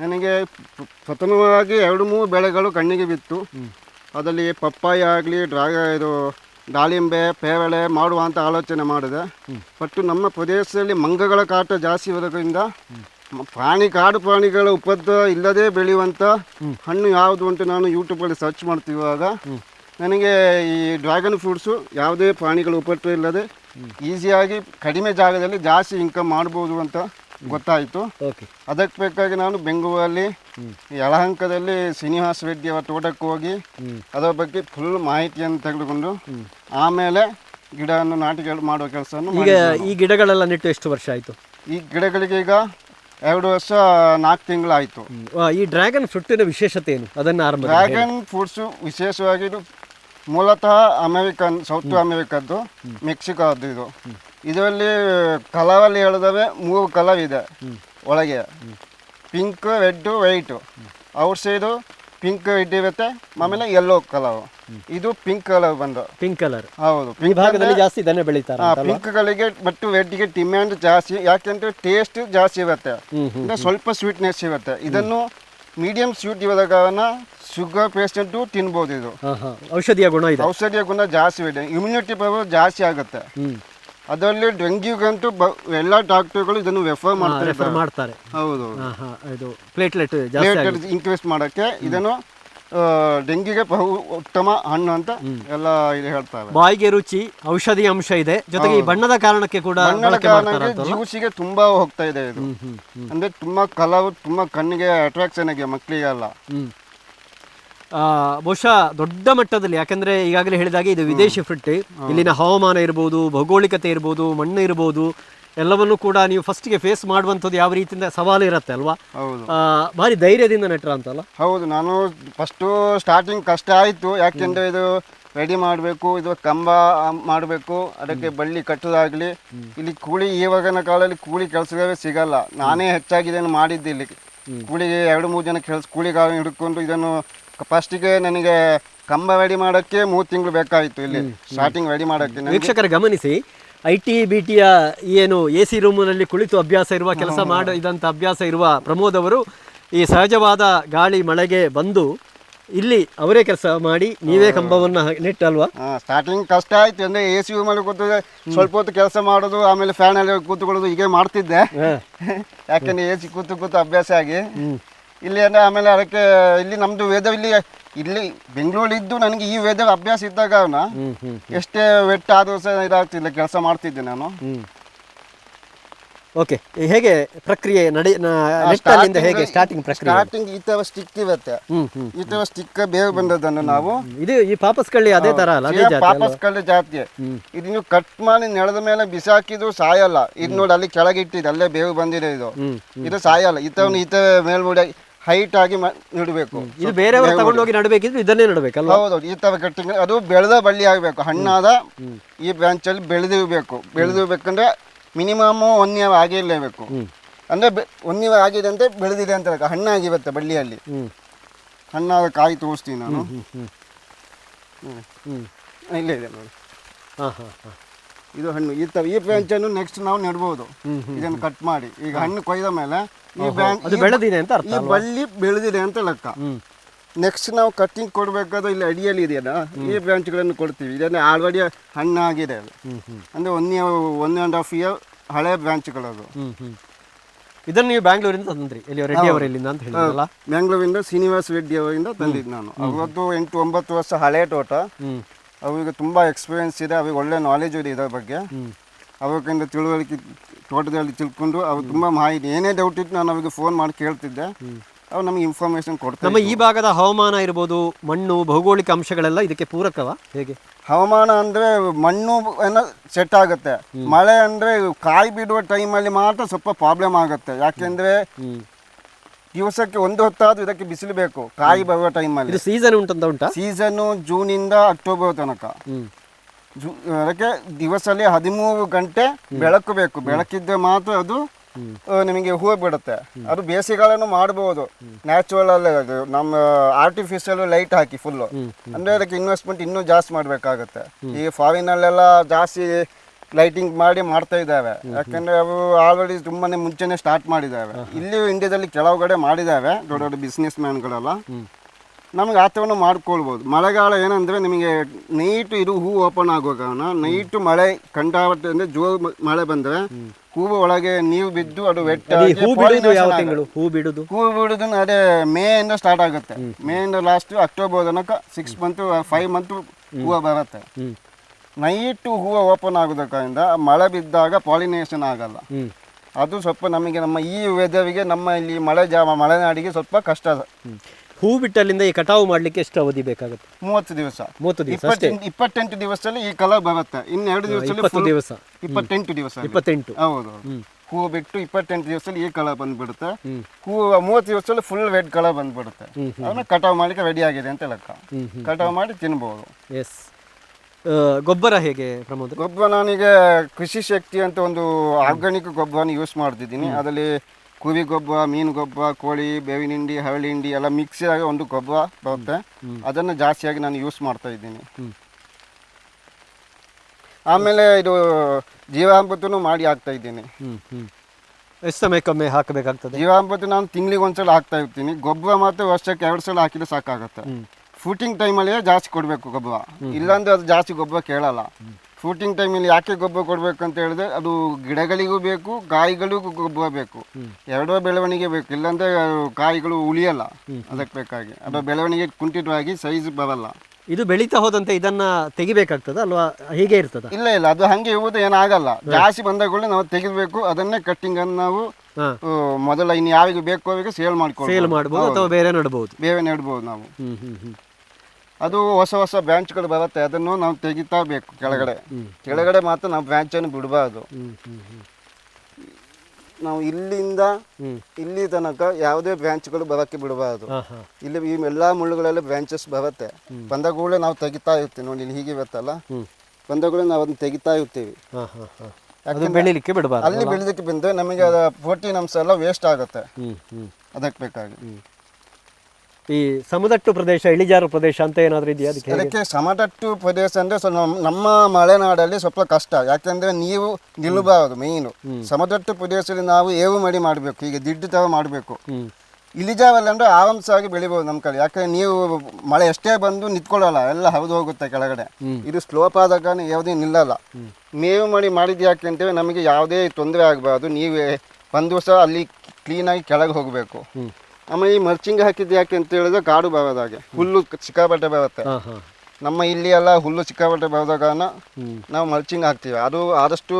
ನನಗೆ ಪ್ರ- ಪ್ರಥಮವಾಗಿ ಎರಡು ಮೂರು ಬೆಳೆಗಳು ಕಣ್ಣಿಗೆ ಬಿತ್ತು. ಅದರಲ್ಲಿ ಪಪ್ಪಾಯಿ ಆಗಲಿ ಡ್ರಾಗ ಇದು ದಾಳಿಂಬೆ ಪೇರಳೆ ಮಾಡುವ ಅಂತ ಆಲೋಚನೆ ಮಾಡಿದೆ. ಬಟ್ ನಮ್ಮ ಪ್ರದೇಶದಲ್ಲಿ ಮಂಗಗಳ ಕಾಟ ಜಾಸ್ತಿ ಇರೋದ್ರಿಂದ ಪ್ರಾಣಿ ಕಾಡು ಪ್ರಾಣಿಗಳ ಉಪದ್ರ ಇಲ್ಲದೆ ಬೆಳೆಯುವಂಥ ಹಣ್ಣು ಯಾವುದು ಅಂತ ನಾನು ಯೂಟ್ಯೂಬಲ್ಲಿ ಸರ್ಚ್ ಮಾಡ್ತಿರುವಾಗ ನನಗೆ ಈ ಡ್ರ್ಯಾಗನ್ ಫ್ರೂಟ್ಸು ಯಾವುದೇ ಪ್ರಾಣಿಗಳ ಉಪದ್ರ ಇಲ್ಲದೆ ಈಸಿಯಾಗಿ ಕಡಿಮೆ ಜಾಗದಲ್ಲಿ ಜಾಸ್ತಿ ಇನ್ಕಮ್ ಮಾಡ್ಬೋದು ಅಂತ ಗೊತ್ತಾಯಿತು. ಓಕೆ ಅದಕ್ಕೆ ಬೇಕಾಗಿ ನಾನು ಬೆಂಗಳೂರಲ್ಲಿ ಯಲಹಂಕದಲ್ಲಿ ಶ್ರೀನಿವಾಸ ರೆಡ್ಡಿ ಅವರ ತೋಟಕ್ಕೆ ಹೋಗಿ ಅದರ ಬಗ್ಗೆ ಫುಲ್ ಮಾಹಿತಿಯನ್ನು ತೆಗೆದುಕೊಂಡು ಆಮೇಲೆ ಗಿಡವನ್ನು ನಾಟಿ ಮಾಡುವ ಕೆಲಸವನ್ನು ಈಗ ಈ ಗಿಡಗಳೆಲ್ಲ ನೆಟ್ಟು ಎಷ್ಟು ವರ್ಷ ಆಯಿತು? ಈ ಗಿಡಗಳಿಗೆ ಈಗ ಎರಡು ವರ್ಷ ನಾಲ್ಕು ತಿಂಗಳಾಯಿತು. ಈ ಡ್ರ್ಯಾಗನ್ ಫ್ರೂಟಿನ ವಿಶೇಷತೆ ಏನು? ಅದನ್ನು ಆರಂಭ ಡ್ರ್ಯಾಗನ್ ಫ್ರೂಟ್ಸು ವಿಶೇಷವಾಗಿ ಇದು ಮೂಲತಃ ಅಮೆರಿಕನ್ ಸೌತ್ ಅಮೆರಿಕದ್ದು ಮೆಕ್ಸಿಕೋದ್ದು ಇದು. ಇದರಲ್ಲಿ ಕಲರಲ್ಲಿ ಹೇಳಿದವೆ ಮೂರು ಕಲರ್ ಇದೆ ಒಳಗೆ. Pink red white. Outside pink red ಇರುತ್ತೆ ಆಮೇಲೆ ಯೆಲ್ಲೋ ಕಲರ್ ಇದು ಪಿಂಕ್ ಕಲರ್ ಬಂದು. ಪಿಂಕ್ ಕಲರ್ ಹೌದು. ಈ ಪಿಂಕ್ ಭಾಗದಲ್ಲಿ ಜಾಸ್ತಿ ಇದನ್ನೇ ಬೆಳೀತಾರೆ ಪಿಂಕ್ಗಳಿಗೆ ಮತ್ತು ರೆಡ್ಗೆ ಡಿಮ್ಯಾಂಡ್ ಜಾಸ್ತಿ. ಯಾಕೆಂದ್ರೆ ಟೇಸ್ಟ್ ಜಾಸ್ತಿ ಇರುತ್ತೆ. ಹ್ಮ್, ಅಂದ್ರೆ ಸ್ವಲ್ಪ ಸ್ವೀಟ್ನೆಸ್ ಇರುತ್ತೆ. ಇದನ್ನು ಮೀಡಿಯಂ ಸ್ವೀಟ್ ಇರೋದ ಕಾರಣ ಶುಗರ್ ಪೇಷಂಟು ತಿನ್ಬೋದು ಇದು. ಹಾಂ ಹಾಂ. ಔಷಧಿಯ ಗುಣ ಇದೆ. ಔಷಧಿಯ ಗುಣ ಜಾಸ್ತಿ ಇದೆ. ಇಮ್ಯುನಿಟಿ ಪವರ್ ಜಾಸ್ತಿ ಆಗುತ್ತೆ. ಅದರಲ್ಲಿ ಡೆಂಗ್ಯೂಗಂತೂ ಎಲ್ಲ ಡಾಕ್ಟರ್ಗಳು ಇದನ್ನು ರೆಫರ್ ಮಾಡ್ತಾರೆ ರೆಫರ್ ಮಾಡ್ತಾರೆ. ಹೌದು. ಇದು ಪ್ಲೇಟ್ಲೆಟ್ ಆಗಿದೆ. ಇನ್ಕ್ರೀಸ್ ಮಾಡೋಕ್ಕೆ ಇದನ್ನು ಆ, ಡೆಂಗ್ಯೂಗೆ ಬಹು ಉತ್ತಮ ಹಣ್ಣು ಅಂತ ಎಲ್ಲ ಇದು ಹೇಳ್ತಾರೆ. ಬಾಯಿಗೆ ರುಚಿ ಔಷಧಿ ಅಂಶ ಇದೆ. ಜೊತೆಗೆ ಈ ಬಣ್ಣದ ಕಾರಣಕ್ಕೆ ಕೂಡ ಬಣ್ಣದ ಕಾರಣಕ್ಕೆ ಜ್ಯೂಸಿಗೆ ತುಂಬಾ ಹೋಗ್ತಾ ಇದೆ ಇದು. ಅಂದ್ರೆ ತುಂಬಾ ಕಲರ್ ತುಂಬಾ ಕಣ್ಣಿಗೆ ಅಟ್ರಾಕ್ಷನ್ ಆಗಿದೆ ಮಕ್ಕಳಿಗೆಲ್ಲ. ಬಹುಶಃ ದೊಡ್ಡ ಮಟ್ಟದಲ್ಲಿ ಯಾಕಂದ್ರೆ ಈಗಾಗಲೇ ಹೇಳಿದಾಗೆ ಇದು ವಿದೇಶಿ ಫ್ರಿಟ್ ಇಲ್ಲಿನ ಹವಾಮಾನ ಇರ್ಬೋದು ಭೌಗೋಳಿಕತೆ ಇರ್ಬೋದು ಮಣ್ಣು ಇರ್ಬೋದು ಎಲ್ಲವನ್ನೂ ಕೂಡ ನೀವು ಫಸ್ಟಿಗೆ ಫೇಸ್ ಮಾಡುವಂಥದ್ದು ಯಾವ ರೀತಿಯಿಂದ ಸವಾಲು ಇರುತ್ತೆ ಅಲ್ವಾ? ಭಾರಿ ಧೈರ್ಯದಿಂದ ನೆಟ್ರ ಅಂತಲ್ಲ? ಹೌದು ನಾನು ಫಸ್ಟು ಸ್ಟಾರ್ಟಿಂಗ್ ಕಷ್ಟ ಆಯಿತು. ಯಾಕೆಂದ್ರೆ ಇದು ರೆಡಿ ಮಾಡಬೇಕು ಇದು ಕಂಬ ಮಾಡಬೇಕು ಅದಕ್ಕೆ ಬಳ್ಳಿ ಕಟ್ಟೋದಾಗಲಿ. ಇಲ್ಲಿ ಕೂಲಿ ಇವಾಗಿನ ಕಾಲದಲ್ಲಿ ಕೂಲಿ ಕೆಲಸಗಳೇ ಸಿಗಲ್ಲ. ನಾನೇ ಹೆಚ್ಚಾಗಿ ಇದನ್ನು ಮಾಡಿದ್ದೆ ಇಲ್ಲಿ. ಕೂಲಿಗೆ ಎರಡು ಮೂರು ಜನ ಕೆಲಸ ಕೂಲಿಗಾರ ಹಿಡ್ಕೊಂಡು ಇದನ್ನು ಫಸ್ಟಿಗೆ ನನಗೆ ಕಂಬ ರೆಡಿ ಮಾಡೋಕ್ಕೆ ಮೂರು ತಿಂಗಳು ಬೇಕಾಯಿತು ಇಲ್ಲಿ. ಸ್ಟಾರ್ಟಿಂಗ್ ರೆಡಿ ಮಾಡೋಕ್ಕೆ. ವೀಕ್ಷಕರ ಗಮನಿಸಿ ಐ ಟಿ ಬಿ ಟಿಯ ಏನು ಎ ಸಿ ರೂಮಿನಲ್ಲಿ ಕುಳಿತು ಅಭ್ಯಾಸ ಇರುವ ಕೆಲಸ ಮಾಡಿದಂಥ ಅಭ್ಯಾಸ ಇರುವ ಪ್ರಮೋದ್ ಅವರು ಈ ಸಹಜವಾದ ಗಾಳಿ ಮಳೆಗೆ ಬಂದು ಇಲ್ಲಿ ಅವರೇ ಕೆಲಸ ಮಾಡಿ ನೀವೇ ಕಂಬವನ್ನು ನೆಟ್ಟಲ್ವಾ? ಸ್ಟಾರ್ಟಿಂಗ್ ಕಷ್ಟ ಆಯ್ತು. ಅಂದ್ರೆ ಎ ಸಿ ಮೇಲೆ ಕೂತು ಸ್ವಲ್ಪ ಹೊತ್ತು ಕೆಲಸ ಮಾಡೋದು ಆಮೇಲೆ ಫ್ಯಾನ್ ಅಲ್ಲಿ ಕೂತ್ಕೊಳ್ಳೋದು ಹೀಗೆ ಮಾಡ್ತಿದ್ದೆ. ಯಾಕಂದ್ರೆ ಎ ಸಿ ಕೂತು ಕೂತು ಅಭ್ಯಾಸ ಆಗಿ. ಇಲ್ಲಿ ಅಂದ್ರೆ ಆಮೇಲೆ ಅದಕ್ಕೆ ಇಲ್ಲಿ ನಮ್ದು ವೇದ ಇಲ್ಲಿ ಇಲ್ಲಿ ಬೆಂಗಳೂರಿದ್ದು ನನಗೆ ಈ ವೇದ ಅಭ್ಯಾಸ ಇದ್ದಾಗ ಎಷ್ಟೇ ವೆಟ್ ಆದ್ರೂ ಸಹ ಇದಾಗ್ತಿಲ್ಲ ಕೆಲಸ ಮಾಡ್ತಿದ್ದೆ ನಾನು. ಓಕೆ ಹೇಗೆ ಪ್ರಕ್ರಿಯೆ ನಡೆ ನೆಟ್ಟಲ್ಲಿಂದ ಹೇಗೆ ಸ್ಟಾರ್ಟಿಂಗ್ ಪ್ರಕ್ರಿಯೆ ಸ್ಟಾರ್ಟಿಂಗ್ ಈ ತರ ಸ್ಟಿಕ್ ಇರುತ್ತೆ. ಈ ತರ ಸ್ಟಿಕ್ ಬೇಗ ಬಂದದನ್ನು ನಾವು ಇದು ಈ ಪಾಪಸ್ ಕಳ್ಳಿ ಅದೇ ತರ ಅಲ್ಲ ಅದೇ ಜಾತಿ ಅಲ್ವಾ? ಪಾಪಸ್ ಕಳ್ಳಿ ಜಾತಿ ಇದು ನೀವು ಕಟ್ ಮಾಡಿ ನೆಲದ ಮೇಲೆ ಬಿಸಾಕಿದ್ರು ಸಾಯಲ್ಲ. ಇದು ನೋಡಿ ಅಲ್ಲಿ ಕೆಳಗೆ ಇಟ್ಟಿದೆ ಅಲ್ಲೇ ಬೇವು ಬಂದಿದೆ ಇದು. ಇದು ಸಾಯಲ್ಲ. ಈತವನ್ನ ಈತ ಮೇಲ್ಮುಡಿ ಹೈಟ್ ಆಗಿ ನೆಡಬೇಕು. ಇದು ಬೇರೆಯವರು ತಗೊಂಡೋಗಿ ನಡಬೇಕಿದ್ರೆ ಇದನ್ನೇ ನಡಬೇಕಲ್ವಾ ಹೌದು ಈ ತರ ಕಟ್ಟಿಂಗ್ ಅದು ಬೆಳೆದ ಬಳ್ಳಿ ಆಗಬೇಕು. ಹಣ್ಣಾದ ಈ ಬ್ರಾಂಚಲ್ಲಿ ಅಲ್ಲಿ ಬೆಳೆದಿರ್ಬೇಕು. ಬೆಳೆದಿರ್ಬೇಕಂದ್ರೆ ಮಿನಿಮಮ್ ಒನ್ ಇಯರ್ ಆಗಿರ್ಲೇಬೇಕು ಅಂದ್ರೆ ಒನ್ ಇಯರ್ ಆಗಿದೆ ಅಂತ ಬೆಳೆದಿದೆ ಅಂತ ಲೆಕ್ಕ. ಹಣ್ಣಾಗಿರುತ್ತೆ ಬಳ್ಳಿಯಲ್ಲಿ. ಹಣ್ಣಾದ ಕಾಯಿ ತೋರಿಸ್ತೀನಿ ನಾನು. ಇಲ್ಲೇ ಇದೆ ನೋಡಿ. ಹಾಂ ಹಾ ಹಾ. ಇದು ಹಣ್ಣು. ಈ ಈ ಬ್ರಾಂಚನ್ನು ನೆಕ್ಸ್ಟ್ ನಾವು ನೆಡ್ಬೋದು. ಇದನ್ನು ಕಟ್ ಮಾಡಿ. ಈಗ ಹಣ್ಣು ಕೊಯ್ದ ಮೇಲೆ ಈ ಬ್ರಾಂಚ್ ಬೆಳೆದಿದೆ ಅಂತ ಅರ್ಥ ಈ ಬಳ್ಳಿ ಬೆಳೆದಿದೆ ಅಂತ ಲೆಕ್ಕ. ನೆಕ್ಸ್ಟ್ ನಾವು ಕಟ್ಟಿಂಗ್ ಕೊಡಬೇಕಾದ್ರೆ ಇಲ್ಲಿ ಅಡಿಯಲ್ಲಿ ಇದೆಯಲ್ಲ ಈ ಬ್ರಾಂಚ್ಗಳನ್ನು ಕೊಡ್ತೀವಿ. ಇದನ್ನು ಆಲ್ರೆಡಿ ಹಣ್ಣಾಗಿದೆ ಅದು. ಅಂದರೆ one year one and half year ಹಳೆ ಬ್ರಾಂಚ್ಗಳದು ಇದನ್ನು ನೀವು ಬ್ಯಾಂಗ್ಳೂರಿಂದ ತಂದ್ರಿ. ಎಲ್ಲಿ ರೆಡ್ಡಿ ಅವರ ಇಲ್ಲಿಂದ ಅಂತ ಹೇಳಿದ್ರಲ್ಲ? ಬ್ಯಾಂಗ್ಳೂರಿಂದ ಶ್ರೀನಿವಾಸ ರೆಡ್ಡಿ ಅವರಿಂದ ತಂದಿದ್ದು ನಾನು. ಅವತ್ತು ಎಂಟು ಒಂಬತ್ತು ವರ್ಷ ಹಳೆ ತೋಟ. ಅವರಿಗೆ ತುಂಬ ಎಕ್ಸ್ಪೀರಿಯನ್ಸ್ ಇದೆ ಅವ್ರಿಗೆ ಒಳ್ಳೆ ನಾಲೆಜ್ ಇದೆ ಇದರ ಬಗ್ಗೆ. ಅವಕ್ಕಿಂತ ತಿಳುವಳಿಕೆ ತೋಟದಲ್ಲಿ ತಿಳ್ಕೊಂಡು ಅವ್ರು ತುಂಬ ಮಾಹಿತಿ. ಏನೇ ಡೌಟ್ ಇತ್ತು ನಾನು ಅವರಿಗೆ ಫೋನ್ ಮಾಡಿ ಕೇಳ್ತಿದ್ದೆ. ನಮಗೆ ಇನ್ಫಾರ್ಮೇಷನ್ ಕೊಡ್ತಾರೆ ನಮ್ಮ ಈ ಭಾಗದ ಹವಾಮಾನ ಇರ್ಬೋದು ಮಣ್ಣು ಭೌಗೋಳಿಕ ಅಂಶಗಳೆಲ್ಲ ಇದಕ್ಕೆ ಪೂರಕವ? ಹೇಗೆ? ಹವಾಮಾನ ಅಂದ್ರೆ ಮಣ್ಣು ಏನ ಸೆಟ್ ಆಗುತ್ತೆ. ಮಳೆ ಅಂದ್ರೆ ಕಾಯಿ ಬಿಡುವ ಟೈಮಲ್ಲಿ ಮಾತ್ರ ಸ್ವಲ್ಪ ಪ್ರಾಬ್ಲಮ್ ಆಗುತ್ತೆ. ಯಾಕೆಂದ್ರೆ ದಿವಸಕ್ಕೆ ಒಂದು ಹೊತ್ತಾದ್ರೂ ಇದಕ್ಕೆ ಬಿಸಿಲು ಬೇಕು. ಕಾಯಿ ಬರುವ ಟೈಮಲ್ಲಿ ಇದು ಸೀಸನ್ ಉಂಟಂತ ಉಂಟಾ? ಸೀಸನ್ನು ಜೂನಿಂದ ಅಕ್ಟೋಬರ್ ತನಕ. ಅದಕ್ಕೆ ದಿವಸಲ್ಲಿ ಹದಿಮೂರು ಗಂಟೆ ಬೆಳಕು ಬೇಕು. ಬೆಳಕಿದ್ರೆ ಮಾತ್ರ ಅದು ನಿಮಗೆ ಹೂವು ಬಿಡುತ್ತೆ. ಅದು ಬೇಸಿಗೆಗಳನ್ನು ಮಾಡಬಹುದು ನ್ಯಾಚುರಲ್ ಅಲ್ಲೇ ನಮ್ಮ ಆರ್ಟಿಫಿಷಿಯಲ್ ಲೈಟ್ ಹಾಕಿ ಫುಲ್ ಅಂದ್ರೆ ಅದಕ್ಕೆ ಇನ್ವೆಸ್ಟ್ಮೆಂಟ್ ಇನ್ನೂ ಜಾಸ್ತಿ ಮಾಡಬೇಕಾಗುತ್ತೆ. ಈ ಫಾರಿನಲ್ಲೆಲ್ಲ ಜಾಸ್ತಿ ಲೈಟಿಂಗ್ ಮಾಡಿ ಮಾಡ್ತಾ ಇದ್ದಾವೆ. ಯಾಕಂದ್ರೆ ಅವು ಆಲ್ರೆಡಿ ತುಂಬಾನೇ ಮುಂಚೆನೆ ಸ್ಟಾರ್ಟ್ ಮಾಡಿದ್ದಾವೆ. ಇಲ್ಲಿ ಇಂಡಿಯಾದಲ್ಲಿ ಕೆಲವು ಕಡೆ ಮಾಡಿದ್ದಾವೆ. ದೊಡ್ಡ ದೊಡ್ಡ ಬಿಸ್ನೆಸ್ ಮ್ಯಾನ್ಗಳೆಲ್ಲ ನಮಗೆ ಆತವನ್ನು ಮಾಡ್ಕೊಳ್ಬೋದು. ಮಳೆಗಾಲ ಏನಂದರೆ ನಿಮಗೆ ನೈಟ್ ಇದು ಹೂ ಓಪನ್ ಆಗೋ ಕಾರಣ ನೈಟ್ ಮಳೆ ಕಂಡಾವಟ್ಟೆ ಅಂದರೆ ಜೋ ಮಳೆ ಬಂದರೆ ಹೂವು ಒಳಗೆ ನೀವು ಬಿದ್ದು ಅದು ವೆಟ್ ಹೂ ಬಿಡುದು ಯಾವ ತಿಂಗಳು? ಹೂ ಬಿಡುದು? ಹೂ ಬಿಡುದು ಅದೇ ಮೇ ಇಂದ ಸ್ಟಾರ್ಟ್ ಆಗುತ್ತೆ. ಮೇ ಇಂದ ಲಾಸ್ಟ್ ಅಕ್ಟೋಬರ್ ತನಕ ಸಿಕ್ಸ್ ಮಂತ್ ಫೈವ್ ಮಂತ್ ಹೂವು ಬರುತ್ತೆ. ನೈಟ್ ಹೂವು ಓಪನ್ ಆಗೋದಕ್ಕಿಂದ ಮಳೆ ಬಿದ್ದಾಗ ಪಾಲಿನೇಷನ್ ಆಗಲ್ಲ. ಅದು ಸ್ವಲ್ಪ ನಮಗೆ ನಮ್ಮ ಈ ವೆದರ್ಗೆ ನಮ್ಮ ಇಲ್ಲಿ ಮಳೆ ಜಾ ಮಲೆನಾಡಿಗೆ ಸ್ವಲ್ಪ ಕಷ್ಟ. ಹೂ ಬಿಟ್ಟಲ್ಲಿಂದ ಈ ಕಟಾವು ಮಾಡ್ಲಿಕ್ಕೆ ಎಷ್ಟು ಅವಧಿ ಬೇಕಾಗುತ್ತೆ? ಮೂವತ್ತು ದಿವಸ. ಮೂವತ್ತು ದಿವಸ ಅಷ್ಟೇ? ಇಪ್ಪತ್ತೆಂಟು ಇಪ್ಪತ್ತೆಂಟು ದಿವಸದಲ್ಲಿ ಈ ಕಲರ್ ಬರುತ್ತೆ. ಇನ್ನು ಎರಡು ದಿವಸದಲ್ಲಿ ಇಪ್ಪತ್ತು ದಿವಸ. ಇಪ್ಪತ್ತೆಂಟು ದಿವಸ. ಇಪ್ಪತ್ತೆಂಟು. ಹೌದು. ಹೂ ಬಿಟ್ಟು ಇಪ್ಪತ್ತೆಂಟು ದಿವಸದಲ್ಲಿ ಈ ಕಲರ್ ಬಂದ್ಬಿಡುತ್ತೆ. ಹೂ ಮೂವತ್ತು ದಿವಸದಲ್ಲಿ ಫುಲ್ ರೆಡ್ ಕಲರ್ ಬಂದ್ಬಿಡುತ್ತೆ. ಅದನ್ನ ಕಟಾವ್ ಮಾಡಲಿಕ್ಕೆ ರೆಡಿ ಆಗಿದೆ ಅಂತ ಲೆಕ್ಕ. ಕಟಾವ್ ಮಾಡಿ ತಿನ್ಬಹುದು ಎಸ್ ಗೊಬ್ಬರ ಹೇಗೆ ಪ್ರಮೋದ್? ಗೊಬ್ಬರ ನಾನೀಗ ಕೃಷಿ ಶಕ್ತಿ ಅಂತ ಒಂದು ಆರ್ಗಾನಿಕ್ ಗೊಬ್ಬರನ ಯೂಸ್ ಮಾಡ್ತಿದ್ದೀನಿ. ಅದರಲ್ಲಿ ಕುರಿ ಗೊಬ್ಬರ ಮೀನು ಗೊಬ್ಬರ ಕೋಳಿ ಬೇವಿನ ಹಿಂಡಿ ಎಲ್ಲ ಮಿಕ್ಸ್ ಆಗಿ ಒಂದು ಗೊಬ್ಬರ ಬರುತ್ತೆ. ಅದನ್ನು ಜಾಸ್ತಿಯಾಗಿ ನಾನು ಯೂಸ್ ಮಾಡ್ತಾ ಇದ್ದೀನಿ. ಆಮೇಲೆ ಇದು ಜೀವಾಮೃತನೂ ಮಾಡಿ ಹಾಕ್ತಾ ಇದ್ದೀನಿ. ಎಷ್ಟು ಸಮಯಕ್ಕೊಮ್ಮೆ ಹಾಕಬೇಕಾಗ್ತದೆ? ಜೀವಾಮೃತ ನಾನು ತಿಂಗಳಿಗೆ ಒಂದ್ಸಲ ಹಾಕ್ತಾ ಇರ್ತೀನಿ. ಗೊಬ್ಬರ ಮಾತ್ರ ವರ್ಷಕ್ಕೆ ಎರಡು ಸಲ ಹಾಕಿದ್ರೆ ಸಾಕಾಗುತ್ತೆ. ಫೂಟಿಂಗ್ ಟೈಮಲ್ಲಿ ಜಾಸ್ತಿ ಕೊಡಬೇಕು ಗೊಬ್ಬರ. ಇಲ್ಲಾಂದ್ರೆ ಅದು ಜಾಸ್ತಿ ಗೊಬ್ಬರ ಕೇಳಲ್ಲ. ಫೂಟಿಂಗ್ ಟೈಮಲ್ಲಿ ಯಾಕೆ ಗೊಬ್ಬರ ಕೊಡಬೇಕು ಅಂತ ಹೇಳಿದ್ರೆ ಅದು ಗಿಡಗಳಿಗೂ ಬೇಕು ಕಾಯಿಗಳಿಗೂ ಗೊಬ್ಬರ ಬೇಕು. ಎರಡೂ ಬೆಳವಣಿಗೆ ಬೇಕು. ಇಲ್ಲಾಂದ್ರೆ ಕಾಯಿಗಳು ಉಳಿಯಲ್ಲ. ಅದಕ್ಕೆ ಬೇಕಾಗಿ ಅದು ಬೆಳವಣಿಗೆ ಕುಂಠಿತವಾಗಿ ಸೈಜ್ ಬರಲ್ಲ. ಇದು ಬೆಳೀತಾ ಹೋದಂತೆ ಇದನ್ನ ತೆಗಿಬೇಕಾಗ್ತದ? ಅಲ್ವಾ ಹೀಗೆ ಇರ್ತದ? ಇಲ್ಲ ಇಲ್ಲ. ಅದು ಹಂಗೆ ಇರುವುದು ಏನಾಗಲ್ಲ. ಜಾಸ್ತಿ ಬಂದಾಗಲೇ ನಾವು ತೆಗಿಬೇಕು ಅದನ್ನೇ ಕಟ್ಟಿಂಗ್ ಅನ್ನು ನಾವು ಮೊದಲ ಇನ್ನು ಯಾರಿಗೆ ಬೇಕು ಅವರಿಗೆ ಸೇಲ್ ಮಾಡ್ಕೊಂಡು ಸೇಲ್ ಮಾಡ್ಬೋದು ಅಥವಾ ಬೇರೆ ನೆಡ್ಬೋದು? ಬೇರೆ ನೆಡ್ಬೋದು ನಾವು. ಅದು ಹೊಸ ಹೊಸ ಬ್ರಾಂಚ್ಗಳು ಬರುತ್ತೆ ಅದನ್ನು ನಾವು ತೆಗಿತಾ ಬೇಕು ಕೆಳಗಡೆ ಕೆಳಗಡೆ ಮಾತ್ರ ನಾವು ಬ್ರಾಂಚನ್ನು ಬಿಡಬಾರ್ದು. ನಾವು ಇಲ್ಲಿಂದ ಇಲ್ಲಿ ತನಕ ಯಾವುದೇ ಬ್ರಾಂಚ್ಗಳು ಬರೋಕ್ಕೆ ಬಿಡಬಾರ್ದು. ಇಲ್ಲಿ ಈ ಎಲ್ಲ ಮುಳ್ಳುಗಳಲ್ಲಿ ಬ್ರಾಂಚಸ್ ಬರುತ್ತೆ. ಬಂದಾಗಲೇ ನಾವು ತೆಗಿತಾ ಇರ್ತೀವಿ ನೋಡಿ ಇಲ್ಲಿ ಹೀಗೆ ಇರುತ್ತಲ್ಲ? ಬಂದಾಗಲೇ ನಾವು ಅದನ್ನ ತೆಗಿತಾ ಇರ್ತೀವಿ. ಬೆಳಿಲಿಕ್ಕೆ ಬಿಡಬಾರ್ದು ಅಲ್ಲಿ ಬೆಳಿಲಿಕ್ಕೆ ಬಿಂದ್ರೆ ನಮಗೆ ಅದು ಪ್ರೋಟೀನ್ ಅಂಶ ಎಲ್ಲ ವೇಸ್ಟ್ ಆಗುತ್ತೆ. ಅದಕ್ಕೆ ಬೇಕಾಗಿ. ಈ ಸಮದಟ್ಟು ಪ್ರದೇಶ ಇಳಿಜಾರು ಪ್ರದೇಶ ಅಂತ ಏನಾದ್ರೂ ಇದೆಯಾ ಅದಕ್ಕೆ? ಅದಕ್ಕೆ ಸಮತಟ್ಟು ಪ್ರದೇಶ ಅಂದ್ರೆ ಸ್ವಲ್ಪ ನಮ್ಮ- ಮಲೆನಾಡಲ್ಲಿ ಸ್ವಲ್ಪ ಕಷ್ಟ. ಯಾಕೆಂದ್ರೆ ನೀವು ನಿಲ್ಲಬಾರದು ಮೇಯ್ನು ಸಮದಟ್ಟು ಪ್ರದೇಶದಲ್ಲಿ ನಾವು ಏವು ಮಡಿ ಮಾಡಬೇಕು ಈಗ ದಿಡ್ಡು ಥರ ಮಾಡಬೇಕು. ಇಳಿಜಾವಲ್ಲ ಇಳಿಜಾವಲ್ಲಿ ಅಂದ್ರೆ ಆರಾಮ್ಸಾಗಿ ಬೆಳಿಬೋದು ನಮ್ಮ ಕಡೆ. ಯಾಕಂದ್ರೆ ನೀವು ಮಳೆ ಎಷ್ಟೇ ಬಂದು ನಿಂತ್ಕೊಳ್ಳಲ್ಲ ಎಲ್ಲ ಹೌದು ಹೋಗುತ್ತೆ ಕೆಳಗಡೆ. ಇದು ಸ್ಲೋಪ್ ಆದ ಕಾರಣ ಯಾವುದೇ ನಿಲ್ಲಲ್ಲ. ಮೇವು ಮಡಿ ಮಾಡಿದ್ದು ಯಾಕೆ ಅಂತೇಳಿ ನಮಗೆ ಯಾವುದೇ ತೊಂದರೆ ಆಗಬಾರ್ದು. ನೀವೇ ಒಂದು ದಿವಸ ಅಲ್ಲಿ ಕ್ಲೀನಾಗಿ ಕೆಳಗೆ ಹೋಗಬೇಕು. ಆಮೇಲೆ ಈ ಮರ್ಚಿಂಗ್ ಹಾಕಿದ್ದು ಯಾಕೆ ಅಂತ ಹೇಳಿದ್ರೆ ಕಾಡು ಹಾಗೆ. ಹುಲ್ಲು ಸಿಕ್ಕಾಪಟ್ಟೆ ಬರುತ್ತೆ ನಮ್ಮ ಇಲ್ಲಿ ಎಲ್ಲ ಹುಲ್ಲು ಸಿಕ್ಕಾಪಟ್ಟೆ ಬರೋದ ಕಾರಣ ನಾವು ಮಲ್ಚಿಂಗ್ ಹಾಕ್ತೀವಿ. ಅದು ಆದಷ್ಟು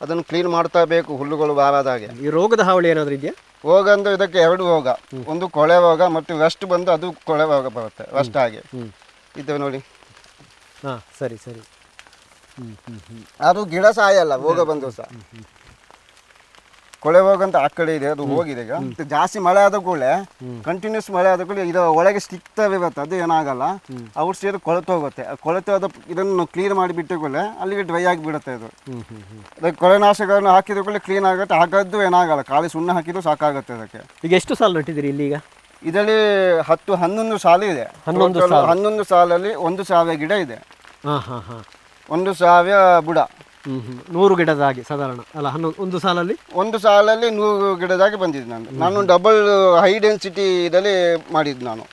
ಅದನ್ನು ಕ್ಲೀನ್ ಮಾಡ್ತಾ ಬೇಕು ಹುಲ್ಲುಗಳು ಬಾರದಾಗೆ ಈ ರೋಗದ ಹಾವಳಿ ಏನಾದ್ರು ಇದೆಯಾ? ರೋಗ ಅಂದ್ರೆ ಇದಕ್ಕೆ ಎರಡು ರೋಗ. ಒಂದು ಕೊಳೆ ರೋಗ ಮತ್ತು ವೆಸ್ಟ್ ಬಂದು ಅದು ಕೊಳೆ ರೋಗ ಬರುತ್ತೆ. ವೆಸ್ಟ್ ಆಗಿ ಇದ್ದೇವೆ ಇದು ನೋಡಿ. ಹಾ ಸರಿ ಸರಿ. ಅದು ಗಿಡ ಸಾಯಲ್ಲ ರೋಗ ಬಂದು ಸಹ. ಕೊಳೆ ಹೋಗಂತ ಅಂತ ಆ ಕಡೆ ಇದೆ ಅದು ಹೋಗಿದೆ ಈಗ. ಮತ್ತೆ ಜಾಸ್ತಿ ಮಳೆ ಆದ ಕೂಡಲೇ ಕಂಟಿನ್ಯೂಸ್ ಮಳೆ ಆದ ಕೂಡಲೇ ಇದು ಒಳಗೆ ಸ್ಟಿಕ್ತವೆ ಇವತ್ತು ಅದು ಏನಾಗಲ್ಲ. ಅವ್ರು ಸೈಡ್ ಕೊಳೆತು ಹೋಗುತ್ತೆ. ಆ ಕೊಳೆತು ಹೋದ ಇದನ್ನು ಕ್ಲೀನ್ ಮಾಡಿ ಬಿಟ್ಟ ಕೂಡಲೇ ಅಲ್ಲಿಗೆ ಡ್ರೈ ಆಗಿ ಬಿಡುತ್ತೆ ಇದು. ಹ್ಮ್ ಅದಕ್ಕೆ ಕೊಳೆನಾಶಕಗಳನ್ನು ಹಾಕಿದ ಕೂಡಲೇ ಕ್ಲೀನ್ ಆಗುತ್ತೆ. ಹಾಕದ್ದು ಏನಾಗಲ್ಲ ಖಾಲಿ ಸುಣ್ಣ ಹಾಕಿದ್ರು ಸಾಕಾಗುತ್ತೆ ಅದಕ್ಕೆ ಈಗ ಎಷ್ಟು ಸಾಲ ನಟ್ಟಿದ್ದೀರಿ ಇಲ್ಲಿ ಈಗ? ಇದರಲ್ಲಿ ಹತ್ತು ಹನ್ನೊಂದು ಸಾಲ ಇದೆ. ಹನ್ನೊಂದು ಸಾಲಲ್ಲಿ ಒಂದು ಸಾವಿರ ಗಿಡ ಇದೆ. ಒಂದು ಸಾವಿರ ಬುಡ. ನೂರು ಗಿಡದ ಹಾಗೆ ಸಾಧಾರಣ. ಅಲ್ಲ ಹನ್ನೊಂದು ಒಂದು ಸಾಲಲ್ಲಿ? ಒಂದು ಸಾಲಲ್ಲಿ ನೂರು ಗಿಡದಾಗಿ ಬಂದಿದ್ದು ನಾನು. ನಾನು ಡಬಲ್ ಹೈ ಡೆನ್ಸಿಟಿ ಇದರಲ್ಲಿ ಮಾಡಿದ್ದು ನಾನು.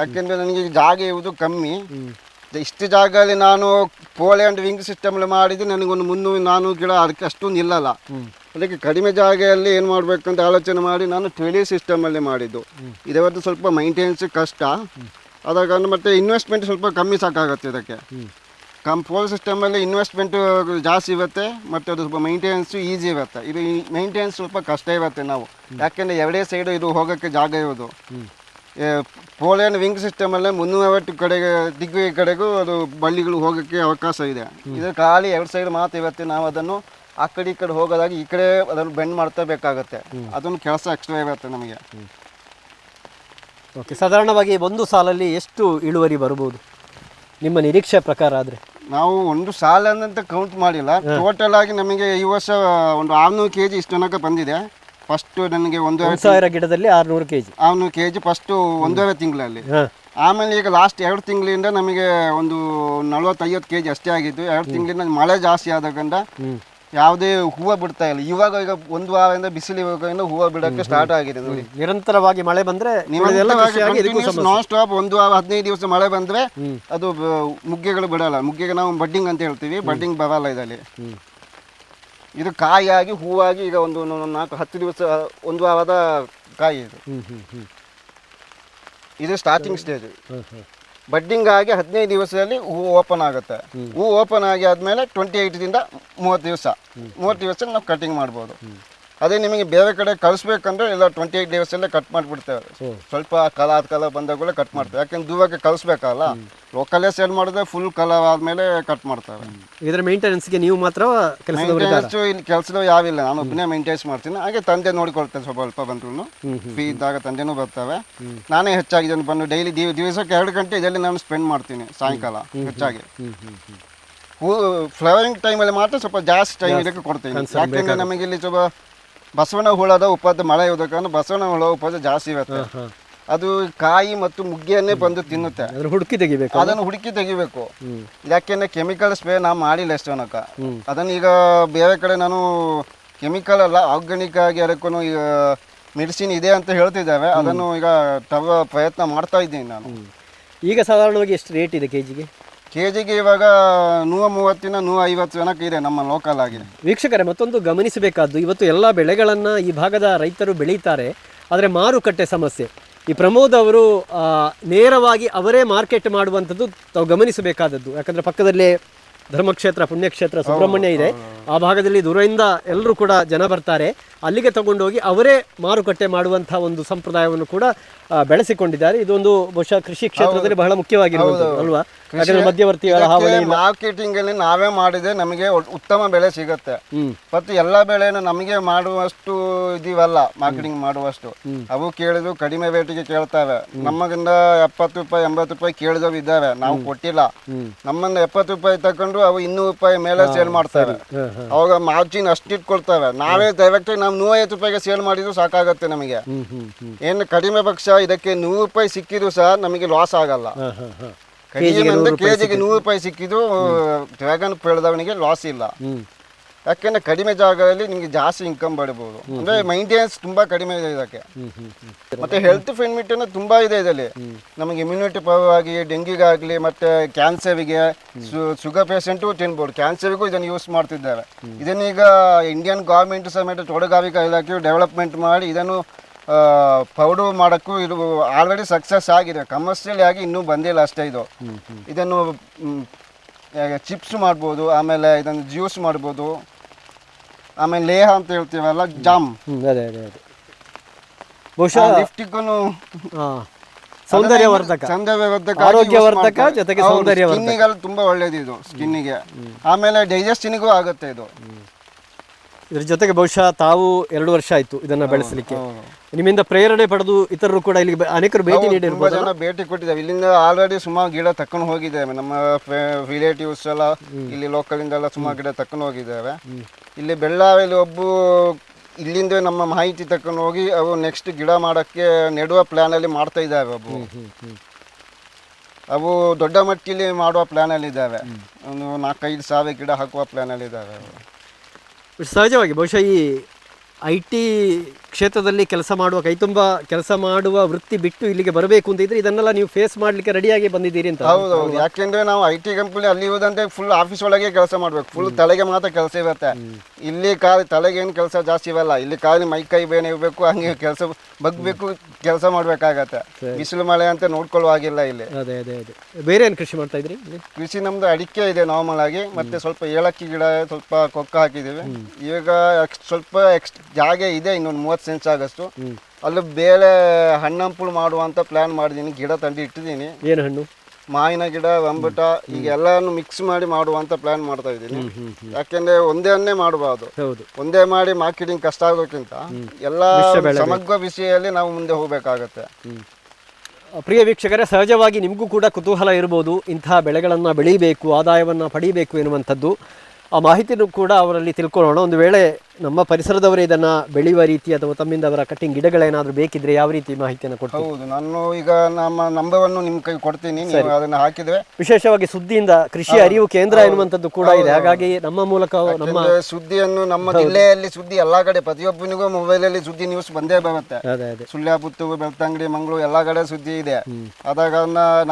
ಯಾಕೆಂದರೆ ನನಗೆ ಜಾಗ ಇರುವುದು ಕಮ್ಮಿ. ಇಷ್ಟು ಜಾಗದಲ್ಲಿ ನಾನು ಪೋಳೆ ಆ್ಯಂಡ್ ವಿಂಗ್ ಸಿಸ್ಟಮಲ್ಲಿ ಮಾಡಿದ್ದು ನನಗೊಂದು ಮುನ್ನೂರು ನಾನ್ನೂರು ಗಿಡ ಅದಕ್ಕೆ ಅಷ್ಟೊಂದು ನಿಲ್ಲಲ್ಲ. ಅದಕ್ಕೆ ಕಡಿಮೆ ಜಾಗೆಯಲ್ಲಿ ಏನು ಮಾಡಬೇಕಂತ ಆಲೋಚನೆ ಮಾಡಿ ನಾನು ಟ್ವೆಲಿ ಸಿಸ್ಟಮಲ್ಲಿ ಮಾಡಿದ್ದು. ಇದವತ್ತು ಸ್ವಲ್ಪ ಮೈಂಟೆನೆನ್ಸ್ ಕಷ್ಟ. ಅದಾಗ ಮತ್ತೆ ಇನ್ವೆಸ್ಟ್ಮೆಂಟ್ ಸ್ವಲ್ಪ ಕಮ್ಮಿ ಸಾಕಾಗುತ್ತೆ ಇದಕ್ಕೆ. ಕಂಪೋಲ್ ಸಿಸ್ಟಮಲ್ಲಿ ಇನ್ವೆಸ್ಟ್ಮೆಂಟು ಜಾಸ್ತಿ ಇರುತ್ತೆ ಮತ್ತು ಅದು ಸ್ವಲ್ಪ ಮೈಂಟೆನೆನ್ಸು ಈಸಿ ಇರುತ್ತೆ. ಇದು ಮೈಂಟೆನೆನ್ಸ್ ಸ್ವಲ್ಪ ಕಷ್ಟ ಇರುತ್ತೆ ನಾವು. ಯಾಕೆಂದರೆ ಎರಡೇ ಸೈಡು ಇದು ಹೋಗೋಕ್ಕೆ ಜಾಗ ಇರೋದು. ಪೋಲ್ ಪೋಲಿಯನ್ ವಿಂಗ್ ಸಿಸ್ಟಮಲ್ಲೇ ಮುನ್ನೂರೈವತ್ತು ಕಡೆಗೆ ದಿಗ್ಗಿ ಕಡೆಗೂ ಅದು ಬಳ್ಳಿಗಳು ಹೋಗೋಕ್ಕೆ ಅವಕಾಶ ಇದೆ. ಇದು ಖಾಲಿ ಎರಡು ಸೈಡ್ ಮಾತ್ರ ಇರುತ್ತೆ. ನಾವು ಅದನ್ನು ಆ ಕಡೆ ಈ ಕಡೆ ಹೋಗೋದಾಗಿ ಈ ಕಡೆ ಅದನ್ನು ಬೆಂಡ್ ಮಾಡ್ತಾ ಬೇಕಾಗುತ್ತೆ. ಅದೊಂದು ಕೆಲಸ ಎಕ್ಸ್ಟ್ರಾ ಇರುತ್ತೆ ನಮಗೆ. ಓಕೆ ಸಾಧಾರಣವಾಗಿ ಒಂದು ಸಾಲಲ್ಲಿ ಎಷ್ಟು ಇಳುವರಿ ಬರ್ಬೋದು? ನಿಮ್ಮ ನಿರೀಕ್ಷೆ ಪ್ರಕಾರ ಆದರೆ? ನಾವು ಒಂದು ಸಾಲ ಅಂತ ಕೌಂಟ್ ಮಾಡಿಲ್ಲ. ಟೋಟಲ್ ಆಗಿ ನಮಗೆ ಈ ವರ್ಷ ಒಂದು ಆರ್ನೂರು ಕೆ ಜಿ ಇಷ್ಟು ತನಕ ಬಂದಿದೆ. ಫಸ್ಟ್ ನನಗೆ ಒಂದು ಸಾವಿರ ಗಿಡದಲ್ಲಿ ಆರುನೂರು ಕೆ ಜಿ ಆರುನೂರು ಕೆ ಜಿ ಫಸ್ಟು ಒಂದೂವರೆ ತಿಂಗಳಲ್ಲಿ. ಆಮೇಲೆ ಈಗ ಲಾಸ್ಟ್ ಎರಡು ತಿಂಗಳಿಂದ ನಮಗೆ ಒಂದು ನಲ್ವತ್ತೈವತ್ತು ಕೆ ಜಿ ಅಷ್ಟೇ ಆಗಿದ್ದು. ಎರಡು ತಿಂಗಳಿಂದ ಮಳೆ ಜಾಸ್ತಿ ಆದಾಗಂಡ ಹ್ಞೂ ಯಾವುದೇ ಹೂವು ಬಿಡ್ತಾ ಇಲ್ಲ. ಇವಾಗ ಈಗ ಒಂದು ವಾರದಿಂದ ಬಿಸಿಲು ಇವಾಗ ಹೂವು ಬಿಡೋಕ್ಕೆ ಸ್ಟಾರ್ಟ್ ಆಗಿದೆ ನೋಡಿ. ನಿರಂತರವಾಗಿ ಮಳೆ ಬಂದರೆ ನಾನ್ ಸ್ಟಾಪ್ ಒಂದು ವಾರ ಹದಿನೈದು ದಿವಸ ಮಳೆ ಬಂದ್ರೆ ಅದು ಮುಗ್ಗೆಗಳು ಬಿಡಲ್ಲ. ಮುಗ್ಗೆಗೆ ನಾವು ಬಡ್ಡಿಂಗ್ ಅಂತ ಹೇಳ್ತೀವಿ. ಬಡ್ಡಿಂಗ್ ಬರಲ್ಲ ಇದರಲ್ಲಿ. ಇದು ಕಾಯಿಯಾಗಿ ಹೂವಾಗಿ ಈಗ ಒಂದು ನಾಲ್ಕು ಹತ್ತು ದಿವಸ ಒಂದು ವಾರದ ಕಾಯಿ ಇದು. ಇದು ಸ್ಟಾರ್ಟಿಂಗ್ ಸ್ಟೇಜ್ ಬಡ್ಡಿಂಗ್ ಆಗಿ ಹದಿನೈದು ದಿವಸದಲ್ಲಿ ಹೂ ಓಪನ್ ಆಗುತ್ತೆ. ಹೂ ಓಪನ್ ಆಗಿ ಆದಮೇಲೆ ಟ್ವೆಂಟಿ ಏಯ್ಟ್ದಿಂದ ಮೂವತ್ತು ದಿವಸ. ಮೂವತ್ತು ದಿವಸ ನಾವು ಕಟಿಂಗ್ ಮಾಡ್ಬೋದು. ಅದೇ ನಿಮಗೆ ಬೇರೆ ಕಡೆ ಕಳಿಸ್ಬೇಕಂದ್ರೆ ಇಲ್ಲ ಟ್ವೆಂಟಿ ಏಯ್ಟ್ ಡೇಸಲ್ಲೇ ಕಟ್ ಮಾಡಿಬಿಡ್ತೇವೆ. ಸ್ವಲ್ಪ ಸ್ವಲ್ಪ ಆದ ಕಾಲ ಬಂದಾಗಲೇ ಕಟ್ ಮಾಡ್ತೇವೆ. ಯಾಕೆಂದ್ರೆ ದೂರಕ್ಕೆ ಕಳಿಸ್ಬೇಕಲ್ಲ ಲೋಕಲ್ಲೇ ಸೇಲ್ ಮಾಡಿದ್ರೆ ಫುಲ್ ಕಲರ್ ಆದಮೇಲೆ ಕಟ್ ಮಾಡ್ತಾರೆ ಇದರ ಮೇಂಟೆನೆನ್ಸ್ಗೆ ನೀವು ಮಾತ್ರ ಕೆಲಸದವರು ಇಲ್ಲಿ ಕೆಲಸದವು ಯಾವಿಲ್ಲ. ನಾನು ಒಬ್ಬನೇ ಮೇಂಟೈನ್ಸ್ ಮಾಡ್ತೀನಿ. ಹಾಗೆ ತಂದೆ ನೋಡಿಕೊಳ್ತೇನೆ ಸ್ವಲ್ಪ ಸ್ವಲ್ಪ ಬಂದ್ರು ಫ್ರೀ ಇದ್ದಾಗ ತಂದೆನೂ ಬರ್ತವೆ. ನಾನೇ ಹೆಚ್ಚಾಗಿ ಇದನ್ನು ಬಂದು ಡೈಲಿ ದಿವಸಕ್ಕೆ ಎರಡು ಗಂಟೆ ಇದರಲ್ಲಿ ನಾನು ಸ್ಪೆಂಡ್ ಮಾಡ್ತೀನಿ ಸಾಯಂಕಾಲ ಹೆಚ್ಚಾಗಿ. ಫ್ಲವರಿಂಗ್ ಟೈಮಲ್ಲಿ ಮಾತ್ರ ಸ್ವಲ್ಪ ಜಾಸ್ತಿ ಟೈಮ್ ಇದಕ್ಕೆ ಕೊಡ್ತೀನಿ. ಯಾಕೆಂದ್ರೆ ನಮಗೆ ಇಲ್ಲಿ ಸ್ವಲ್ಪ ಬಸವನ ಹುಳದ ಉಪದ ಮಳೆ ಇರೋದ ಕಾರಣ ಬಸವನ ಹುಳ ಉಪದ ಜಾಸ್ತಿ ಇರುತ್ತೆ. ಅದು ಕಾಯಿ ಮತ್ತು ಮುಗ್ಗಿಯನ್ನೇ ಬಂದು ತಿನ್ನುತ್ತೆ. ಅದ್ರ ಹುಡುಕಿ ತೆಗಿಬೇಕು ಅದನ್ನು ಹುಡುಕಿ ತೆಗಿಬೇಕು. ಯಾಕೆಂದ್ರೆ ಕೆಮಿಕಲ್ ಸ್ಪ್ರೇ ನಾವು ಮಾಡಿಲ್ಲ ಎಷ್ಟು ತನಕ ಹ್ಮ್. ಅದನ್ನು ಈಗ ಬೇರೆ ಕಡೆ ನಾನು ಕೆಮಿಕಲ್ ಅಲ್ಲ ಆರ್ಗಾನಿಕ್ ಆಗಿ ಅದಕ್ಕೂ ಈಗ ಮೆಡಿಸಿನ್ ಇದೆ ಅಂತ ಹೇಳ್ತಿದ್ದಾವೆ. ಅದನ್ನು ಈಗ ತಗೋ ಪ್ರಯತ್ನ ಮಾಡ್ತಾ ಇದ್ದೀನಿ ನಾನು. ಈಗ ಸಾಧಾರಣವಾಗಿ ಎಷ್ಟು ರೇಟ್ ಇದೆ ಕೆ ಜಿಗೆ ಕೆ ಜಿಗೆ ಇವಾಗ ನೂರ ಮೂವತ್ತಿನ ನೂರ ಐವತ್ತು ಜನಕ್ಕೆ ಇದೆ ನಮ್ಮ ಲೋಕಲ್ ಆಗಿದೆ. ವೀಕ್ಷಕರೇ ಮತ್ತೊಂದು ಗಮನಿಸಬೇಕಾದ್ದು ಇವತ್ತು ಎಲ್ಲ ಬೆಳೆಗಳನ್ನು ಈ ಭಾಗದ ರೈತರು ಬೆಳೀತಾರೆ. ಆದರೆ ಮಾರುಕಟ್ಟೆ ಸಮಸ್ಯೆ. ಈ ಪ್ರಮೋದ್ ಅವರು ನೇರವಾಗಿ ಅವರೇ ಮಾರ್ಕೆಟ್ ಮಾಡುವಂಥದ್ದು ತಾವು ಗಮನಿಸಬೇಕಾದದ್ದು. ಯಾಕಂದ್ರೆ ಪಕ್ಕದಲ್ಲೇ ಧರ್ಮಕ್ಷೇತ್ರ ಪುಣ್ಯಕ್ಷೇತ್ರ ಸುಬ್ರಹ್ಮಣ್ಯ ಇದೆ. ಆ ಭಾಗದಲ್ಲಿ ದೂರದಿಂದ ಎಲ್ಲರೂ ಕೂಡ ಜನ ಬರ್ತಾರೆ. ಅಲ್ಲಿಗೆ ತಗೊಂಡೋಗಿ ಅವರೇ ಮಾರುಕಟ್ಟೆ ಮಾಡುವಂತಹ ಒಂದು ಸಂಪ್ರದಾಯವನ್ನು ಕೂಡ ಬೆಳೆಸಿಕೊಂಡಿದ್ದಾರೆ. ಇದೊಂದು ಬಹುಶಃ ಕೃಷಿ ಕ್ಷೇತ್ರದಲ್ಲಿ ಬಹಳ ಮುಖ್ಯವಾಗಿರುವುದು ಅಲ್ವಾ? ಯಾಕಂದ್ರೆ ಮಧ್ಯವರ್ತಿಗಳ ಹಾವಳಿ ಮಾರ್ಕೆಟಿಂಗ್ ಅಲ್ಲಿ ನಾವೇ ಮಾಡಿದ್ರೆ ನಮಗೆ ಉತ್ತಮ ಬೆಲೆ ಸಿಗುತ್ತೆ. ಮತ್ತು ಎಲ್ಲ ಬೆಳೆಯನ್ನು ನಮಗೆ ಮಾಡುವಷ್ಟು ಇದೀವಲ್ಲ ಮಾರ್ಕೆಟಿಂಗ್ ಮಾಡುವಷ್ಟು. ಅವು ಕೇಳಿದ್ರು ಕಡಿಮೆ ರೇಟಿಗೆ ಕೇಳ್ತಾವೆ. ನಮಗಿಂದ ಎಪ್ಪತ್ತು ರೂಪಾಯಿ ಎಂಬತ್ತು ರೂಪಾಯಿ ಕೇಳಿದವು ಇದ್ದಾವೆ. ನಾವು ಕೊಟ್ಟಿಲ್ಲ. ನಮ್ಮನ್ನ ಎಪ್ಪತ್ತು ರೂಪಾಯಿ ತಕೊಂಡು ಅವು ಇನ್ನೂರು ರೂಪಾಯಿ ಮೇಲೆ ಸೇಲ್ ಹಾ. ಅವಾಗ ಮಾರ್ಜಿನ್ ಅಷ್ಟು ಇಟ್ಕೊಳ್ತಾರೆ ನಾವೇ ಡೈರೆಕ್ಟ್ ನಾವು ನೂರೈವತ್ತು ರೂಪಾಯಿಗೆ ಸೇಲ್ ಮಾಡಿದ್ರು ಸಾಕಾಗತ್ತೆ ನಮಗೆ. ಏನು ಕಡಿಮೆ ಪಕ್ಷ ಇದಕ್ಕೆ ನೂರು ರೂಪಾಯಿ ಸಿಕ್ಕಿದ್ರು ಸಹ ನಮಗೆ ಲಾಸ್ ಆಗಲ್ಲ. ಕಡಿಮೆ ಅಂದ್ರೆ ಕೆಜಿಗೆ ನೂರು ರೂಪಾಯಿ ಸಿಕ್ಕಿದ್ರು ಡ್ರ್ಯಾಗನ್ ಬೆಳೆದವನಿಗೆ ಲಾಸ್ ಇಲ್ಲ. ಯಾಕೆಂದ್ರೆ ಕಡಿಮೆ ಜಾಗದಲ್ಲಿ ನಿಮಗೆ ಜಾಸ್ತಿ ಇನ್ಕಮ್ ಬರಬಹುದು ಅಂದ್ರೆ ಮೈಂಟೆನೆನ್ಸ್ ತುಂಬಾ ಕಡಿಮೆ ಇದೆ ಇದಕ್ಕೆ. ಮತ್ತೆ ಹೆಲ್ತ್ ಬೆನಿಫಿಟ್ ಅನ್ನೋ ತುಂಬಾ ಇದೆ ಇದರಲ್ಲಿ. ನಮಗೆ ಇಮ್ಯುನಿಟಿ ಪವರ್ ಆಗಿ ಡೆಂಗಿಗಾಗಲಿ ಮತ್ತೆ ಕ್ಯಾನ್ಸರ್ಗೆ ಶುಗರ್ ಪೇಷಂಟು ತಿನ್ಬೋದು. ಕ್ಯಾನ್ಸರ್ಗೂ ಇದನ್ನು ಯೂಸ್ ಮಾಡ್ತಿದ್ದಾರೆ. ಇದನ್ನೀಗ ಇಂಡಿಯನ್ ಗೌರ್ಮೆಂಟ್ ಸಮೇತ ತೋಟಗಾರಿಕಾ ಇಲಾಖೆಯು ಡೆವಲಪ್ಮೆಂಟ್ ಮಾಡಿ ಇದನ್ನು ಪೌಡರ್ ಮಾಡೋಕ್ಕೂ ಇದು ಆಲ್ರೆಡಿ ಸಕ್ಸಸ್ ಆಗಿದೆ. ಕಮರ್ಷಿಯಲ್ ಆಗಿ ಇನ್ನೂ ಬಂದಿಲ್ಲ ಅಷ್ಟೇ ಇದು. ಇದನ್ನು ಚಿಪ್ಸ್ ಮಾಡ್ಬೋದು ಆಮೇಲೆ ಇದನ್ನು ಜ್ಯೂಸ್ ಮಾಡ್ಬೋದು ಆಮೇಲೆ ಲೇಹ ಅಂತ ಹೇಳ್ತೀವಲ್ಲ ಜಾಮ್. ಅದೇ ಅದೇ ಅದೇ. ಬಹುಶಃ ಲಿಫ್ಟಿಗೂ ಸೌಂದರ್ಯವರ್ಧಕ. ಸೌಂದರ್ಯವರ್ಧಕ ಆರೋಗ್ಯವರ್ಧಕ ಜೊತೆಗೆ ಸೌಂದರ್ಯವರ್ಧಕ. ಸ್ಕಿನ್ನಿಗೆಲ್ಲ ತುಂಬಾ ಒಳ್ಳೇದು ಇದು ಸ್ಕಿನ್ನಿಗೆ ಆಮೇಲೆ ಡೈಜೆಸ್ಟಿನಿಗೂ ಆಗುತ್ತೆ ಇದು. ಇದ್ರ ಜೊತೆಗೆ ಬಹುಶಃ ತಾವು ಎರಡು ವರ್ಷ ಆಯ್ತು ಇದನ್ನ ಬೆಳೆಸಲಿಕ್ಕೆ. ನಿಮ್ಮಿಂದ ಪ್ರೇರಣೆ ಪಡೆದು ಇತರರು ಕೂಡ ಇಲ್ಲಿ ಅನೇಕರು ಭೇಟಿ ತುಂಬಾ ನೀಡಿರ್ಬೋದು ಜನ ಭೇಟಿ ಕೊಟ್ಟಿದ್ದಾವೆ ಇಲ್ಲಿಂದ ಆಲ್ರೆಡಿ ಸುಮಾರು ಗಿಡ ತಕೊಂಡು ಹೋಗಿದ್ದೇವೆ. ನಮ್ಮ ರಿಲೇಟಿವ್ಸ್ ಎಲ್ಲ ಇಲ್ಲಿ ಲೋಕಲ್ ಇಂದ ಎಲ್ಲ ಸುಮಾರು ಗಿಡ ತಕೊಂಡು ಹೋಗಿದ್ದೇವೆ. ಇಲ್ಲಿ ಬೆಳ್ಳಾವಿಯಲ್ಲಿ ಒಬ್ಬ ಇಲ್ಲಿಂದ ನಮ್ಮ ಮಾಹಿತಿ ತಕೊಂಡು ಹೋಗಿ ಅವು ನೆಕ್ಸ್ಟ್ ಗಿಡ ಮಾಡೋಕ್ಕೆ ನೆಡುವ ಪ್ಲಾನ್ ಅಲ್ಲಿ ಮಾಡ್ತಾ ಇದ್ದಾವೆ ಒಬ್ಬ. ಅವು ದೊಡ್ಡ ಮಟ್ಟಿಲಿ ಮಾಡುವ ಪ್ಲಾನ್ ಅಲ್ಲಿ ಇದ್ದಾವೆ. ಒಂದು ನಾಲ್ಕೈದು ಸಾವಿರ ಗಿಡ ಹಾಕುವ ಪ್ಲಾನ್ ಅಲ್ಲಿ ಇದ್ದಾವೆ. ಅವು. ಸಹಜವಾಗಿ ಬಹುಶಃ ಈ ಐ ಟಿ ಕ್ಷೇತ್ರದಲ್ಲಿ ಕೆಲಸ ಮಾಡುವ ಕೈತುಂಬ ಕೆಲಸ ಮಾಡುವ ವೃತ್ತಿ ಬಿಟ್ಟು ಇಲ್ಲಿಗೆ ಬರಬೇಕು ಅಂತ ಇದ್ರೆ ಇದನ್ನೆಲ್ಲ ನೀವು ಫೇಸ್ ಮಾಡ್ಲಿಕ್ಕೆ ರೆಡಿಯಾಗಿ ಬಂದಿದ್ದೀರಿ ಅಂತ. ಹೌದು ಹೌದು. ಯಾಕೆಂದ್ರೆ ನಾವು ಐ ಟಿ ಕಂಪನಿ ಅಲ್ಲಿ ಹೋದಂತೆ ಫುಲ್ ಆಫೀಸ್ ಒಳಗೆ ಕೆಲಸ ಮಾಡ್ಬೇಕು. ಫುಲ್ ತಲೆಗೆ ಮಾತ್ರ ಕೆಲಸ ಇರುತ್ತೆ. ಇಲ್ಲಿ ಕಾಲು ತಲೆಗೆ ಏನು ಕೆಲಸ ಜಾಸ್ತಿ ಇರಲ್ಲ. ಇಲ್ಲಿ ಕಾಲಿ ಮೈ ಕೈ ಬೇನೆ ಇರಬೇಕು ಹಂಗೆ ಕೆಲಸ ಬಗ್ಬೇಕು ಕೆಲಸ ಮಾಡ್ಬೇಕಾಗತ್ತೆ. ಬಿಸಿಲು ಮಳೆ ಅಂತ ನೋಡ್ಕೊಳ್ಳುವ ಹಾಗಿಲ್ಲ ಇಲ್ಲಿ. ಅದೇ ಅದೇ ಅದೇ. ಬೇರೆ ಏನು ಕೃಷಿ ಮಾಡ್ತಾ ಇದ್ರಿ? ಕೃಷಿ ನಮ್ದು ಅಡಿಕೆ ಇದೆ ನಾರ್ಮಲ್ ಆಗಿ. ಮತ್ತೆ ಸ್ವಲ್ಪ ಏಲಕ್ಕಿ ಗಿಡ ಸ್ವಲ್ಪ ಕೊಕ್ಕ ಹಾಕಿದ್ದೀವಿ. ಈಗ ಸ್ವಲ್ಪ ಎಕ್ಸ್ ಜಾಗ ಇದೆ ಇನ್ನೊಂದು ಮೂವತ್ತು ಸೆನ್ಸ್ ಆಗಷ್ಟು. ಅಲ್ಲಿ ಬೇಳೆ ಹಣ್ಣಂಪುಳು ಮಾಡುವಂತ ಪ್ಲಾನ್ ಮಾಡಿದ್ದೀನಿ ಗಿಡ ತಂಡಿ ಇಟ್ಟಿದ್ದೀನಿ ಏನು ಹಣ್ಣು? ಮಾವಿನ ಗಿಡ ರಂಬುಟ ಈಗ ಎಲ್ಲಾನು ಮಿಕ್ಸ್ ಮಾಡಿ ಮಾಡುವಂತ ಪ್ಲಾನ್ ಮಾಡ್ತಾ ಇದ್ದೀನಿ. ಯಾಕೆಂದ್ರೆ ಒಂದೇ ಅನ್ನೇ ಮಾಡಬಾರ್ದು. ಹೌದು. ಒಂದೇ ಮಾಡಿ ಮಾರ್ಕೆಟಿಂಗ್ ಕಷ್ಟ ಆಗೋಕ್ಕಿಂತ ಎಲ್ಲ ಸಮಗ್ರ ವಿಷಯದಲ್ಲಿ ನಾವು ಮುಂದೆ ಹೋಗ್ಬೇಕಾಗತ್ತೆ. ಪ್ರಿಯ ವೀಕ್ಷಕರೇ ಸಹಜವಾಗಿ ನಿಮಗೂ ಕೂಡ ಕುತೂಹಲ ಇರ್ಬೋದು. ಇಂತಹ ಬೆಳೆಗಳನ್ನು ಬೆಳೀಬೇಕು ಆದಾಯವನ್ನು ಪಡೀಬೇಕು ಎನ್ನುವಂಥದ್ದು. ಆ ಮಾಹಿತಿನೂ ಕೂಡ ಅವರಲ್ಲಿ ತಿಳ್ಕೊಳ್ಳೋಣ. ಒಂದು ವೇಳೆ ನಮ್ಮ ಪರಿಸರದವರೇ ಇದನ್ನು ಬೆಳೆಯುವ ರೀತಿ ಅಥವಾ ತಮ್ಮಿಂದ ಅವರ ಕಟ್ಟಿಂಗ್ ಗಿಡಗಳೇನಾದರೂ ಬೇಕಿದ್ರೆ ಯಾವ ರೀತಿ ಮಾಹಿತಿಯನ್ನು ಕೊಡ್ತೀವಿ ಹೌದು ನಾನು ಈಗ ನಮ್ಮ ನಂಬವನ್ನು ನಿಮ್ಮ ಕೈ ಕೊಡ್ತೀನಿ ನೀವು ಅದನ್ನ ಹಾಕಿದ್ರೆ ವಿಶೇಷವಾಗಿ ಸುದ್ದಿಯಿಂದ ಕೃಷಿ ಅರಿವು ಕೇಂದ್ರ ಎನ್ನುವಂಥದ್ದು ಕೂಡ ಇದೆ. ಹಾಗಾಗಿ ನಮ್ಮ ಮೂಲಕ ನಮ್ಮ ಸುದ್ದಿಯನ್ನು ನಮ್ಮ ಜಿಲ್ಲೆಯಲ್ಲಿ ಸುದ್ದಿ ಎಲ್ಲಾ ಕಡೆ ಪ್ರತಿಯೊಬ್ಬನಿಗೂ ಮೊಬೈಲ್ ಅಲ್ಲಿ ಸುದ್ದಿ ನ್ಯೂಸ್ ಬಂದೇ ಬರುತ್ತೆ. ಅದೇ ಅದೇ. ಸುಳ್ಯ ಪುತ್ತೂರು ಬೆಳ್ತಂಗಡಿ ಮಂಗಳೂರು ಎಲ್ಲಾ ಕಡೆ ಸುದ್ದಿ ಇದೆ. ಅದಾಗ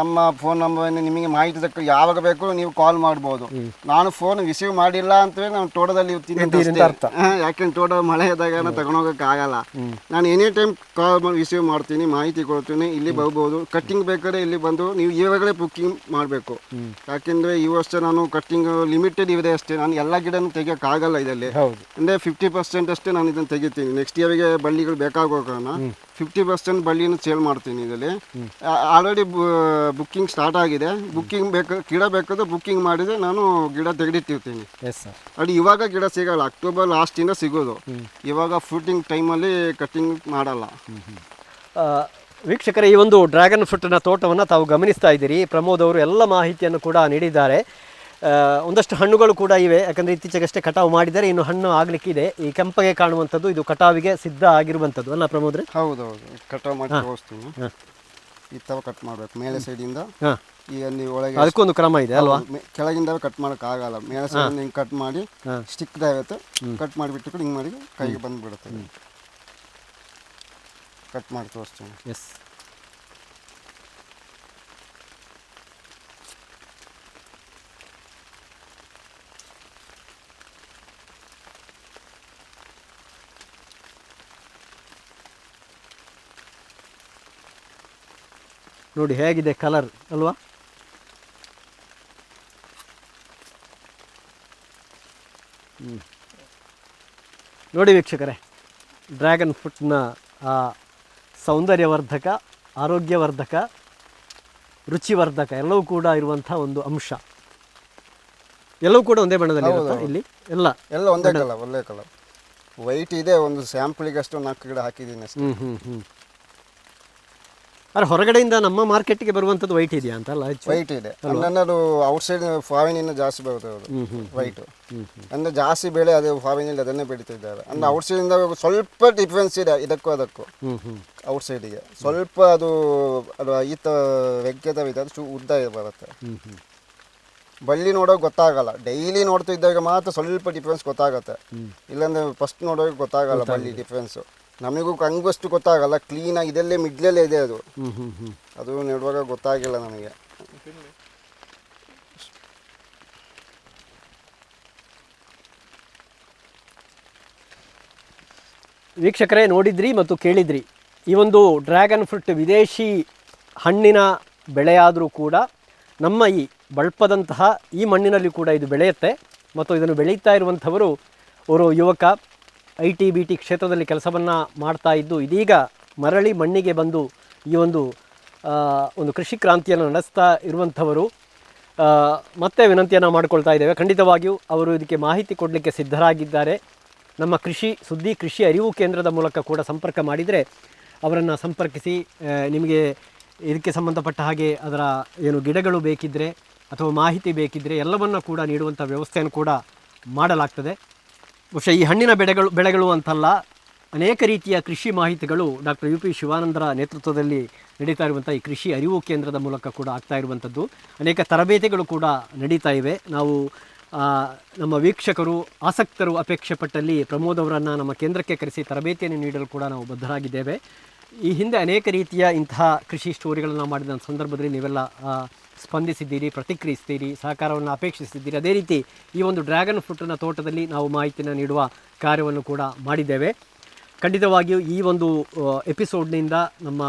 ನಮ್ಮ ಫೋನ್ ನಂಬರ್ ನಿಮಗೆ ಮಾಹಿತಿ ತಕ್ಕ ಯಾವಾಗ ಬೇಕು ನೀವು ಕಾಲ್ ಮಾಡ್ಬೋದು. ನಾನು ಫೋನ್ ರಿಸೀವ್ ಮಾಡಿಲ್ಲ ಅಂತೇಳಿ ನಾನು ತೋಟದಲ್ಲಿ ಇರ್ತೀನಿ ಅಂತ ಅಷ್ಟೇ. ಯಾಕೆಂದ್ರೆ ತೋಟ ಮಳೆ ಇದ್ದಾಗ ತಗೊಂಡೋಗಕ್ಕೆ ಆಗಲ್ಲ ನಾನು ಎನಿ ಟೈಮ್ ಕಾಲ್ ರಿಸೀವ್ ಮಾಡ್ತೀನಿ ಮಾಹಿತಿ ಕೊಡ್ತೀನಿ ಇಲ್ಲಿ ಬರ್ಬೋದು. ಕಟ್ಟಿಂಗ್ ಬೇಕಾದ್ರೆ ಇಲ್ಲಿ ಬಂದು ನೀವು ಇವಾಗಲೇ ಬುಕ್ಕಿಂಗ್ ಮಾಡಬೇಕು. ಯಾಕೆಂದ್ರೆ ಈ ವರ್ಷ ನಾನು ಕಟ್ಟಿಂಗ್ ಲಿಮಿಟೆಡ್ ಇದೆ ಅಷ್ಟೇ. ನಾನು ಎಲ್ಲ ಗಿಡನೂ ಆಗಲ್ಲ ಇದರಲ್ಲಿ. ಅಂದರೆ ಫಿಫ್ಟಿ ಪರ್ಸೆಂಟ್ ಅಷ್ಟೇ ನಾನು ಇದನ್ನು ತೆಗಿತೀನಿ. ನೆಕ್ಸ್ಟ್ ಇಯರ್ಗೆ ಬಳ್ಳಿಗಳು ಬೇಕಾಗೋ ಕಾರಣ ಫಿಫ್ಟಿ ಪರ್ಸೆಂಟ್ ಬಳ್ಳಿನ ಸೇಲ್ ಮಾಡ್ತೀನಿ ಇದರಲ್ಲಿ. ಆಲ್ರೆಡಿ ಬುಕ್ಕಿಂಗ್ ಸ್ಟಾರ್ಟ್ ಆಗಿದೆ. ಬುಕ್ಕಿಂಗ್ ಬೇಕು ಗಿಡ ಬೇಕಾದ್ರೆ ಬುಕ್ಕಿಂಗ್ ಮಾಡಿದ್ರೆ ನಾನು ಗಿಡ ತೆಗೆದಿಟ್ಟಿರ್ತೀನಿ. ಅದು ಇವಾಗ ಗಿಡ ಸಿಗಲ್ಲ. ಅಕ್ಟೋಬರ್ ಲಾಸ್ಟಿಂದ ಸಿಗೋದು. ಇವಾಗ ಫ್ರೂಟಿಂಗ್ ಟೈಮಲ್ಲಿ ಕಟ್ಟಿಂಗ್ ಮಾಡಲ್ಲ. ವೀಕ್ಷಕರೇ ಈ ಒಂದು ಡ್ರ್ಯಾಗನ್ ಫ್ರೂಟ್ನ ತೋಟವನ್ನು ತಾವು ಗಮನಿಸ್ತಾ ಇದ್ದೀರಿ. ಪ್ರಮೋದ್ ಅವರು ಎಲ್ಲ ಮಾಹಿತಿಯನ್ನು ಕೂಡ ನೀಡಿದ್ದಾರೆ. ಒಂದಷ್ಟು ಹಣ್ಣುಗಳು ಕೂಡ ಇವೆ. ಯಾಕಂದರೆ ಇತ್ತೀಚೆಗಷ್ಟೇ ಕಟಾವು ಮಾಡಿದರೆ ಇನ್ನು ಹಣ್ಣು ಆಗಲಿಕ್ಕಿದೆ. ಈ ಕೆಂಪಗೆ ಕಾಣುವಂಥದ್ದು ಇದು ಕಟಾವಿಗೆ ಸಿದ್ಧ ಆಗಿರುವಂಥದ್ದು. ಅಲ್ಲ ಪ್ರಮೋದ್ರೆ? ಹೌದೌದು. ಕಟಾವು ಮಾಡಿ ಈ ಥರ ಕಟ್ ಮಾಡಬೇಕು. ಮೇಲೆ ಸೈಡಿಂದ ಹಾಂ. ಈಗ ನೀವು ಒಳಗೆ ಅದಕ್ಕೊಂದು ಕ್ರಮ ಇದೆ ಅಲ್ವಾ? ಮೆ- ಕೆಳಗಿಂದ ಕಟ್ ಮಾಡಕ್ ಆಗಲ್ಲ. ಮೇಲೆ ಸೈಡ್ ಹಿಂಗೆ ಕಟ್ ಮಾಡಿ ಸ್ಟಿಕ್ ಇರುತ್ತೆ ಕಟ್ ಮಾಡಿಬಿಟ್ಟು ಕೂಡ ಹಿಂಗ್ ಮಾಡಿ ಕೈಗೆ ಬಂದ್ಬಿಡುತ್ತೆ. ಕಟ್ ಮಾಡಿ ತೋರಿಸ್ತೀನಿ ಎಸ್ ನೋಡಿ ಹೇಗಿದೆ ಕಲರ್ ಅಲ್ವಾ. ನೋಡಿ ವೀಕ್ಷಕರೇ ಡ್ರ್ಯಾಗನ್ ಫ್ರೂಟ್ನ ಆ ಸೌಂದರ್ಯವರ್ಧಕ ಆರೋಗ್ಯವರ್ಧಕ ರುಚಿವರ್ಧಕ ಎಲ್ಲವೂ ಕೂಡ ಇರುವಂಥ ಒಂದು ಅಂಶ. ಎಲ್ಲವೂ ಕೂಡ ಒಂದೇ ಬಣ್ಣದಲ್ಲಿ ಇಲ್ಲಿ? ಎಲ್ಲ? ಎಲ್ಲ ಒಂದೇ ಕಲರ್ ಒಳ್ಳೆ ಕಲರ್. ವೈಟ್ ಇದೆ ಒಂದು ಸ್ಯಾಂಪಲ್ಗೆ ಅಷ್ಟು ನಾಲ್ಕು ಗಿಡ ಹಾಕಿದ್ದೀನಿ ಹ್ಞೂ ಹ್ಞೂ ಹ್ಞೂ ಆದರೆ ಹೊರಗಡೆಯಿಂದ ನಮ್ಮ ಮಾರ್ಕೆಟ್ಗೆ ಬರುವಂಥದ್ದು ವೈಟ್ ಇದೆಯಾ ಅಂತ ಅಲ್ಲ? ವೈಟ್ ಇದೆ. ಅದು ಔಟ್ಸೈಡ್ ಫಾವಿನಿಂದ ಜಾಸ್ತಿ ಬರುತ್ತೆ ಅದು. ವೈಟು ಅಂದರೆ ಜಾಸ್ತಿ ಬೆಳೆ ಅದು ಫಾವಿನಲ್ಲಿ ಅದನ್ನೇ ಬೆಳೀತಿದ್ದಾರೆ. ಅಂದ್ರೆ ಔಟ್ಸೈಡಿಂದ ಸ್ವಲ್ಪ ಡಿಫ್ರೆನ್ಸ್ ಇದೆ ಇದಕ್ಕೂ ಅದಕ್ಕೂ. ಔಟ್ಸೈಡಿಗೆ ಸ್ವಲ್ಪ ಅದು ಅದು ಈತ ವ್ಯಗ್ಯತವಿದೆ ಅದು ಚೂ- ಉದ್ದ ಬರುತ್ತೆ. ಬಳ್ಳಿ ನೋಡೋಕೆ ಗೊತ್ತಾಗಲ್ಲ. ಡೈಲಿ ನೋಡ್ತಾ ಇದ್ದಾಗ ಮಾತ್ರ ಸ್ವಲ್ಪ ಡಿಫ್ರೆನ್ಸ್ ಗೊತ್ತಾಗುತ್ತೆ. ಇಲ್ಲಾಂದ್ರೆ ಫಸ್ಟ್ ನೋಡೋಕೆ ಗೊತ್ತಾಗಲ್ಲ ಬಳ್ಳಿ ಡಿಫ್ರೆನ್ಸು ನಮಗೂ ಕಂಗಷ್ಟು ಗೊತ್ತಾಗಲ್ಲ ಕ್ಲೀನಾಗಿ ಇದೆಲ್ಲೇ ಮಿಡ್ಲಲ್ಲೇ ಇದೆ ಅದು. ಹ್ಞೂ ಹ್ಞೂ ಹ್ಞೂ ಅದು ನೆಡುವಾಗ ಗೊತ್ತಾಗಿಲ್ಲ ನಮಗೆ. ವೀಕ್ಷಕರೇ ನೋಡಿದ್ರಿ ಮತ್ತು ಕೇಳಿದ್ರಿ ಈ ಒಂದು ಡ್ರ್ಯಾಗನ್ ಫ್ರೂಟ್ ವಿದೇಶಿ ಹಣ್ಣಿನ ಬೆಳೆಯಾದರೂ ಕೂಡ ನಮ್ಮ ಈ ಬಳ್ಪದಂತಹ ಈ ಮಣ್ಣಿನಲ್ಲಿ ಕೂಡ ಇದು ಬೆಳೆಯುತ್ತೆ. ಮತ್ತು ಇದನ್ನು ಬೆಳೀತಾ ಇರುವಂಥವರು ಅವರು ಯುವಕ ಐ ಟಿ ಬಿ ಟಿ ಕ್ಷೇತ್ರದಲ್ಲಿ ಕೆಲಸವನ್ನು ಮಾಡ್ತಾ ಇದ್ದು ಇದೀಗ ಮರಳಿ ಮಣ್ಣಿಗೆ ಬಂದು ಈ ಒಂದು ಒಂದು ಕೃಷಿ ಕ್ರಾಂತಿಯನ್ನು ನಡೆಸ್ತಾ ಇರುವಂಥವರು ಮತ್ತೆ ವಿನಂತಿಯನ್ನು ಮಾಡಿಕೊಳ್ತಾ ಇದ್ದೇವೆ. ಖಂಡಿತವಾಗಿಯೂ ಅವರು ಇದಕ್ಕೆ ಮಾಹಿತಿ ಕೊಡಲಿಕ್ಕೆ ಸಿದ್ಧರಾಗಿದ್ದಾರೆ. ನಮ್ಮ ಕೃಷಿ, ಸುದ್ದಿ ಕೃಷಿ ಅರಿವು ಕೇಂದ್ರದ ಮೂಲಕ ಕೂಡ ಸಂಪರ್ಕ ಮಾಡಿದರೆ ಅವರನ್ನು ಸಂಪರ್ಕಿಸಿ ನಿಮಗೆ ಇದಕ್ಕೆ ಸಂಬಂಧಪಟ್ಟ ಹಾಗೆ ಅದರ ಏನು ಗಿಡಗಳು ಬೇಕಿದ್ದರೆ ಅಥವಾ ಮಾಹಿತಿ ಬೇಕಿದ್ದರೆ ಎಲ್ಲವನ್ನು ಕೂಡ ನೀಡುವಂಥ ವ್ಯವಸ್ಥೆಯನ್ನು ಕೂಡ ಮಾಡಲಾಗ್ತದೆ. ಬಹುಶಃ ಈ ಹಣ್ಣಿನ ಬೆಳೆಗಳು ಬೆಳೆಗಳು ಅಂತಲ್ಲ, ಅನೇಕ ರೀತಿಯ ಕೃಷಿ ಮಾಹಿತಿಗಳು ಡಾಕ್ಟರ್ ಯು ಪಿ ಶಿವಾನಂದರ ನೇತೃತ್ವದಲ್ಲಿ ನಡೀತಾ ಇರುವಂಥ ಈ ಕೃಷಿ ಅರಿವು ಕೇಂದ್ರದ ಮೂಲಕ ಕೂಡ ಆಗ್ತಾ ಇರುವಂಥದ್ದು. ಅನೇಕ ತರಬೇತಿಗಳು ಕೂಡ ನಡೀತಾ ಇವೆ. ನಾವು ನಮ್ಮ ವೀಕ್ಷಕರು, ಆಸಕ್ತರು ಅಪೇಕ್ಷೆ ಪಟ್ಟಲ್ಲಿ ಪ್ರಮೋದ್ ಅವರನ್ನು ನಮ್ಮ ಕೇಂದ್ರಕ್ಕೆ ಕರೆಸಿ ತರಬೇತಿಯನ್ನು ನೀಡಲು ಕೂಡ ನಾವು ಬದ್ಧರಾಗಿದ್ದೇವೆ. ಈ ಹಿಂದೆ ಅನೇಕ ರೀತಿಯ ಇಂತಹ ಕೃಷಿ ಸ್ಟೋರಿಗಳನ್ನು ಮಾಡಿದ ಸಂದರ್ಭದಲ್ಲಿ ನೀವೆಲ್ಲ ಸ್ಪಂದಿಸಿದ್ದೀರಿ ಪ್ರತಿಕ್ರಿಯಿಸ್ತೀರಿ ಸಹಕಾರವನ್ನು ಅಪೇಕ್ಷಿಸಿದ್ದೀರಿ. ಅದೇ ರೀತಿ ಈ ಒಂದು ಡ್ರ್ಯಾಗನ್ ಫ್ರೂಟನ್ನು ತೋಟದಲ್ಲಿ ನಾವು ಮಾಹಿತಿಯನ್ನು ನೀಡುವ ಕಾರ್ಯವನ್ನು ಕೂಡ ಮಾಡಿದ್ದೇವೆ. ಖಂಡಿತವಾಗಿಯೂ ಈ ಒಂದು ಎಪಿಸೋಡ್ನಿಂದ ನಮ್ಮ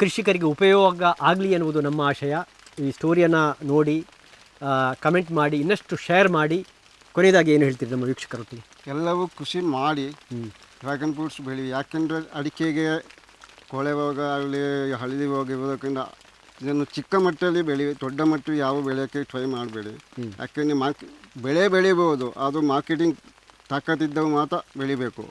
ಕೃಷಿಕರಿಗೆ ಉಪಯೋಗ ಆಗಲಿ ಎನ್ನುವುದು ನಮ್ಮ ಆಶಯ. ಈ ಸ್ಟೋರಿಯನ್ನು ನೋಡಿ ಕಮೆಂಟ್ ಮಾಡಿ ಇನ್ನಷ್ಟು ಶೇರ್ ಮಾಡಿ. ಕೊನೆಯದಾಗಿ ಏನು ಹೇಳ್ತೀರಿ ನಮ್ಮ ವೀಕ್ಷಕರೊಟ್ಟಿಗೆ ಎಲ್ಲವೂ ಕೃಷಿ ಮಾಡಿ ಡ್ರ್ಯಾಗನ್ ಫ್ರೂಟ್ಸ್ ಬೆಳಿ ಯಾಕೆಂದರೆ ಅಡಿಕೆಗೆ ಕೊಳೆ ಹೋಗ ಆಗಲಿ ಹಳದಿ ರೋಗ ಇರೋದಕ್ಕಿಂತ ಇದನ್ನು ಚಿಕ್ಕ ಮಟ್ಟದಲ್ಲಿ ಬೆಳಿ ದೊಡ್ಡ ಮಟ್ಟ ಯಾವ ಬೆಳೆಯೋಕ್ಕೆ ಟ್ರೈ ಮಾಡಬೇಡಿ. ಯಾಕೆಂದರೆ ಮಾರ್ಕ್ ಬೆಳೆ ಬೆಳಿಬೋದು ಅದು ಮಾರ್ಕೆಟಿಂಗ್ ತಾಕತ್ತಿದ್ದವು ಮಾತ್ರ ಬೆಳಿಬೇಕು.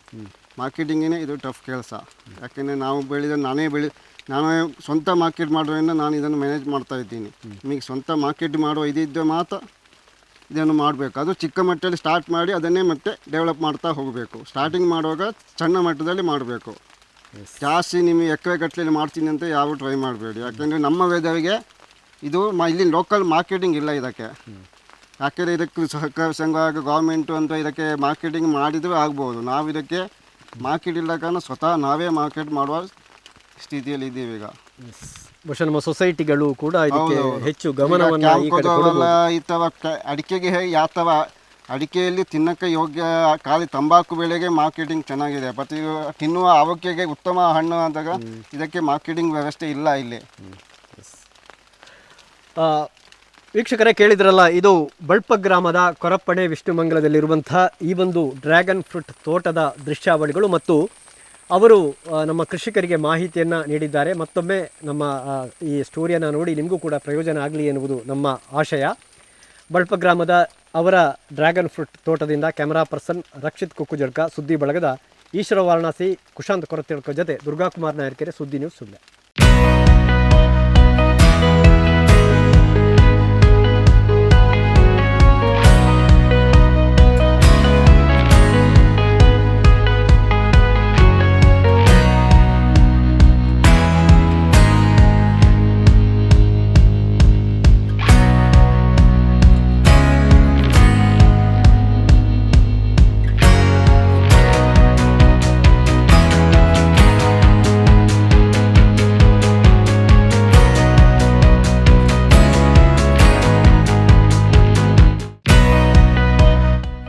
ಮಾರ್ಕೆಟಿಂಗೇ ಇದು ಟಫ್ ಕೆಲಸ. ಯಾಕೆಂದರೆ ನಾವು ಬೆಳೆದ ನಾನೇ ಬೆಳೆ ನಾನೇ ಸ್ವಂತ ಮಾರ್ಕೆಟ್ ಮಾಡೋದ್ರಿಂದ ನಾನು ಇದನ್ನು ಮ್ಯಾನೇಜ್ ಮಾಡ್ತಾ ಇದ್ದೀನಿ. ನಿಮಗೆ ಸ್ವಂತ ಮಾರ್ಕೆಟ್ ಮಾಡುವ ಇದಿದ್ದರೆ ಮಾತ್ರ ಇದನ್ನು ಮಾಡಬೇಕು. ಅದು ಚಿಕ್ಕ ಮಟ್ಟದಲ್ಲಿ ಸ್ಟಾರ್ಟ್ ಮಾಡಿ ಅದನ್ನೇ ಮತ್ತೆ ಡೆವಲಪ್ ಮಾಡ್ತಾ ಹೋಗಬೇಕು. ಸ್ಟಾರ್ಟಿಂಗ್ ಮಾಡುವಾಗ ಸಣ್ಣ ಮಟ್ಟದಲ್ಲಿ ಮಾಡಬೇಕು. ಜಾಸ್ತಿ ನಿಮಗೆ ಎಕರೆ ಗಟ್ಟಲೆ ಮಾಡ್ತೀನಿ ಅಂತ ಯಾರು ಟ್ರೈ ಮಾಡಬೇಡಿ. ಯಾಕಂದರೆ ನಮ್ಮ ವೆದರ್ಗೆ ಇದು ಮ ಇಲ್ಲಿ ಲೋಕಲ್ ಮಾರ್ಕೆಟಿಂಗ್ ಇಲ್ಲ ಇದಕ್ಕೆ. ಯಾಕೆಂದರೆ ಇದಕ್ಕೆ ಸಹಕಾರ ಸಂಘ ಹಾಗೂ ಗೌರ್ಮೆಂಟು ಅಂತ ಇದಕ್ಕೆ ಮಾರ್ಕೆಟಿಂಗ್ ಮಾಡಿದರೂ ಆಗ್ಬೋದು. ನಾವು ಇದಕ್ಕೆ ಮಾರ್ಕೆಟ್ ಇಲ್ಲ ಕಾರಣ ಸ್ವತಃ ನಾವೇ ಮಾರ್ಕೆಟ್ ಮಾಡುವ ಸ್ಥಿತಿಯಲ್ಲಿ ಇದ್ದೀವಿ ಈಗ. ಬಹುಶಃ ನಮ್ಮ ಸೊಸೈಟಿಗಳು ಕೂಡ ಇದಕ್ಕೆ ಹೆಚ್ಚು ಗಮನವನ್ನು ಈ ಥರ ಅಡಿಕೆಗೆ ಯಾವ ಥರ ಅಡಿಕೆಯಲ್ಲಿ ತಿನ್ನಕ್ಕೆ ಯೋಗ್ಯ ಖಾಲಿ ತಂಬಾಕು ಬೆಳೆಗೆ ಮಾರ್ಕೆಟಿಂಗ್ ಚೆನ್ನಾಗಿದೆ. ಬಟ್ ಇದು ತಿನ್ನುವ ಆರೋಗ್ಯಕ್ಕೆ ಉತ್ತಮ ಹಣ್ಣು ಅಂದಾಗ ಇದಕ್ಕೆ ಮಾರ್ಕೆಟಿಂಗ್ ವ್ಯವಸ್ಥೆ ಇಲ್ಲ ಇಲ್ಲಿ. ವೀಕ್ಷಕರೇ ಕೇಳಿದ್ರಲ್ಲ ಇದು ಬಳ್ಪ ಗ್ರಾಮದ ಕೊರಪ್ಪಣೆ ವಿಷ್ಣುಮಂಗಲದಲ್ಲಿರುವಂಥ ಈ ಒಂದು ಡ್ರ್ಯಾಗನ್ ಫ್ರೂಟ್ ತೋಟದ ದೃಶ್ಯಾವಳಿಗಳು ಮತ್ತು ಅವರು ನಮ್ಮ ಕೃಷಿಕರಿಗೆ ಮಾಹಿತಿಯನ್ನು ನೀಡಿದ್ದಾರೆ. ಮತ್ತೊಮ್ಮೆ ನಮ್ಮ ಈ ಸ್ಟೋರಿಯನ್ನು ನೋಡಿ ನಿಮಗೂ ಕೂಡ ಪ್ರಯೋಜನ ಆಗಲಿ ಎನ್ನುವುದು ನಮ್ಮ ಆಶಯ. ಬಳ್ಪ ಗ್ರಾಮದ ಅವರ ಡ್ರ್ಯಾಗನ್ ಫ್ರೂಟ್ ತೋಟದಿಂದ ಕ್ಯಾಮರಾ ಪರ್ಸನ್ ರಕ್ಷಿತ್ ಕುಕ್ಕುಜಡ್ಕ ಸುದ್ದಿ ಬಳಗದ ಈಶ್ವರ ವಾರಣಾಸಿ, ಕುಶಾಂತ್ ಕೊರತೆ ಜೊತೆ ದುರ್ಗಾಕುಮಾರ್ ನಾಯರ್ಕೆರೆ ಸುದ್ದಿ ನ್ಯೂಸ್ ಸುಳ್ಳೆ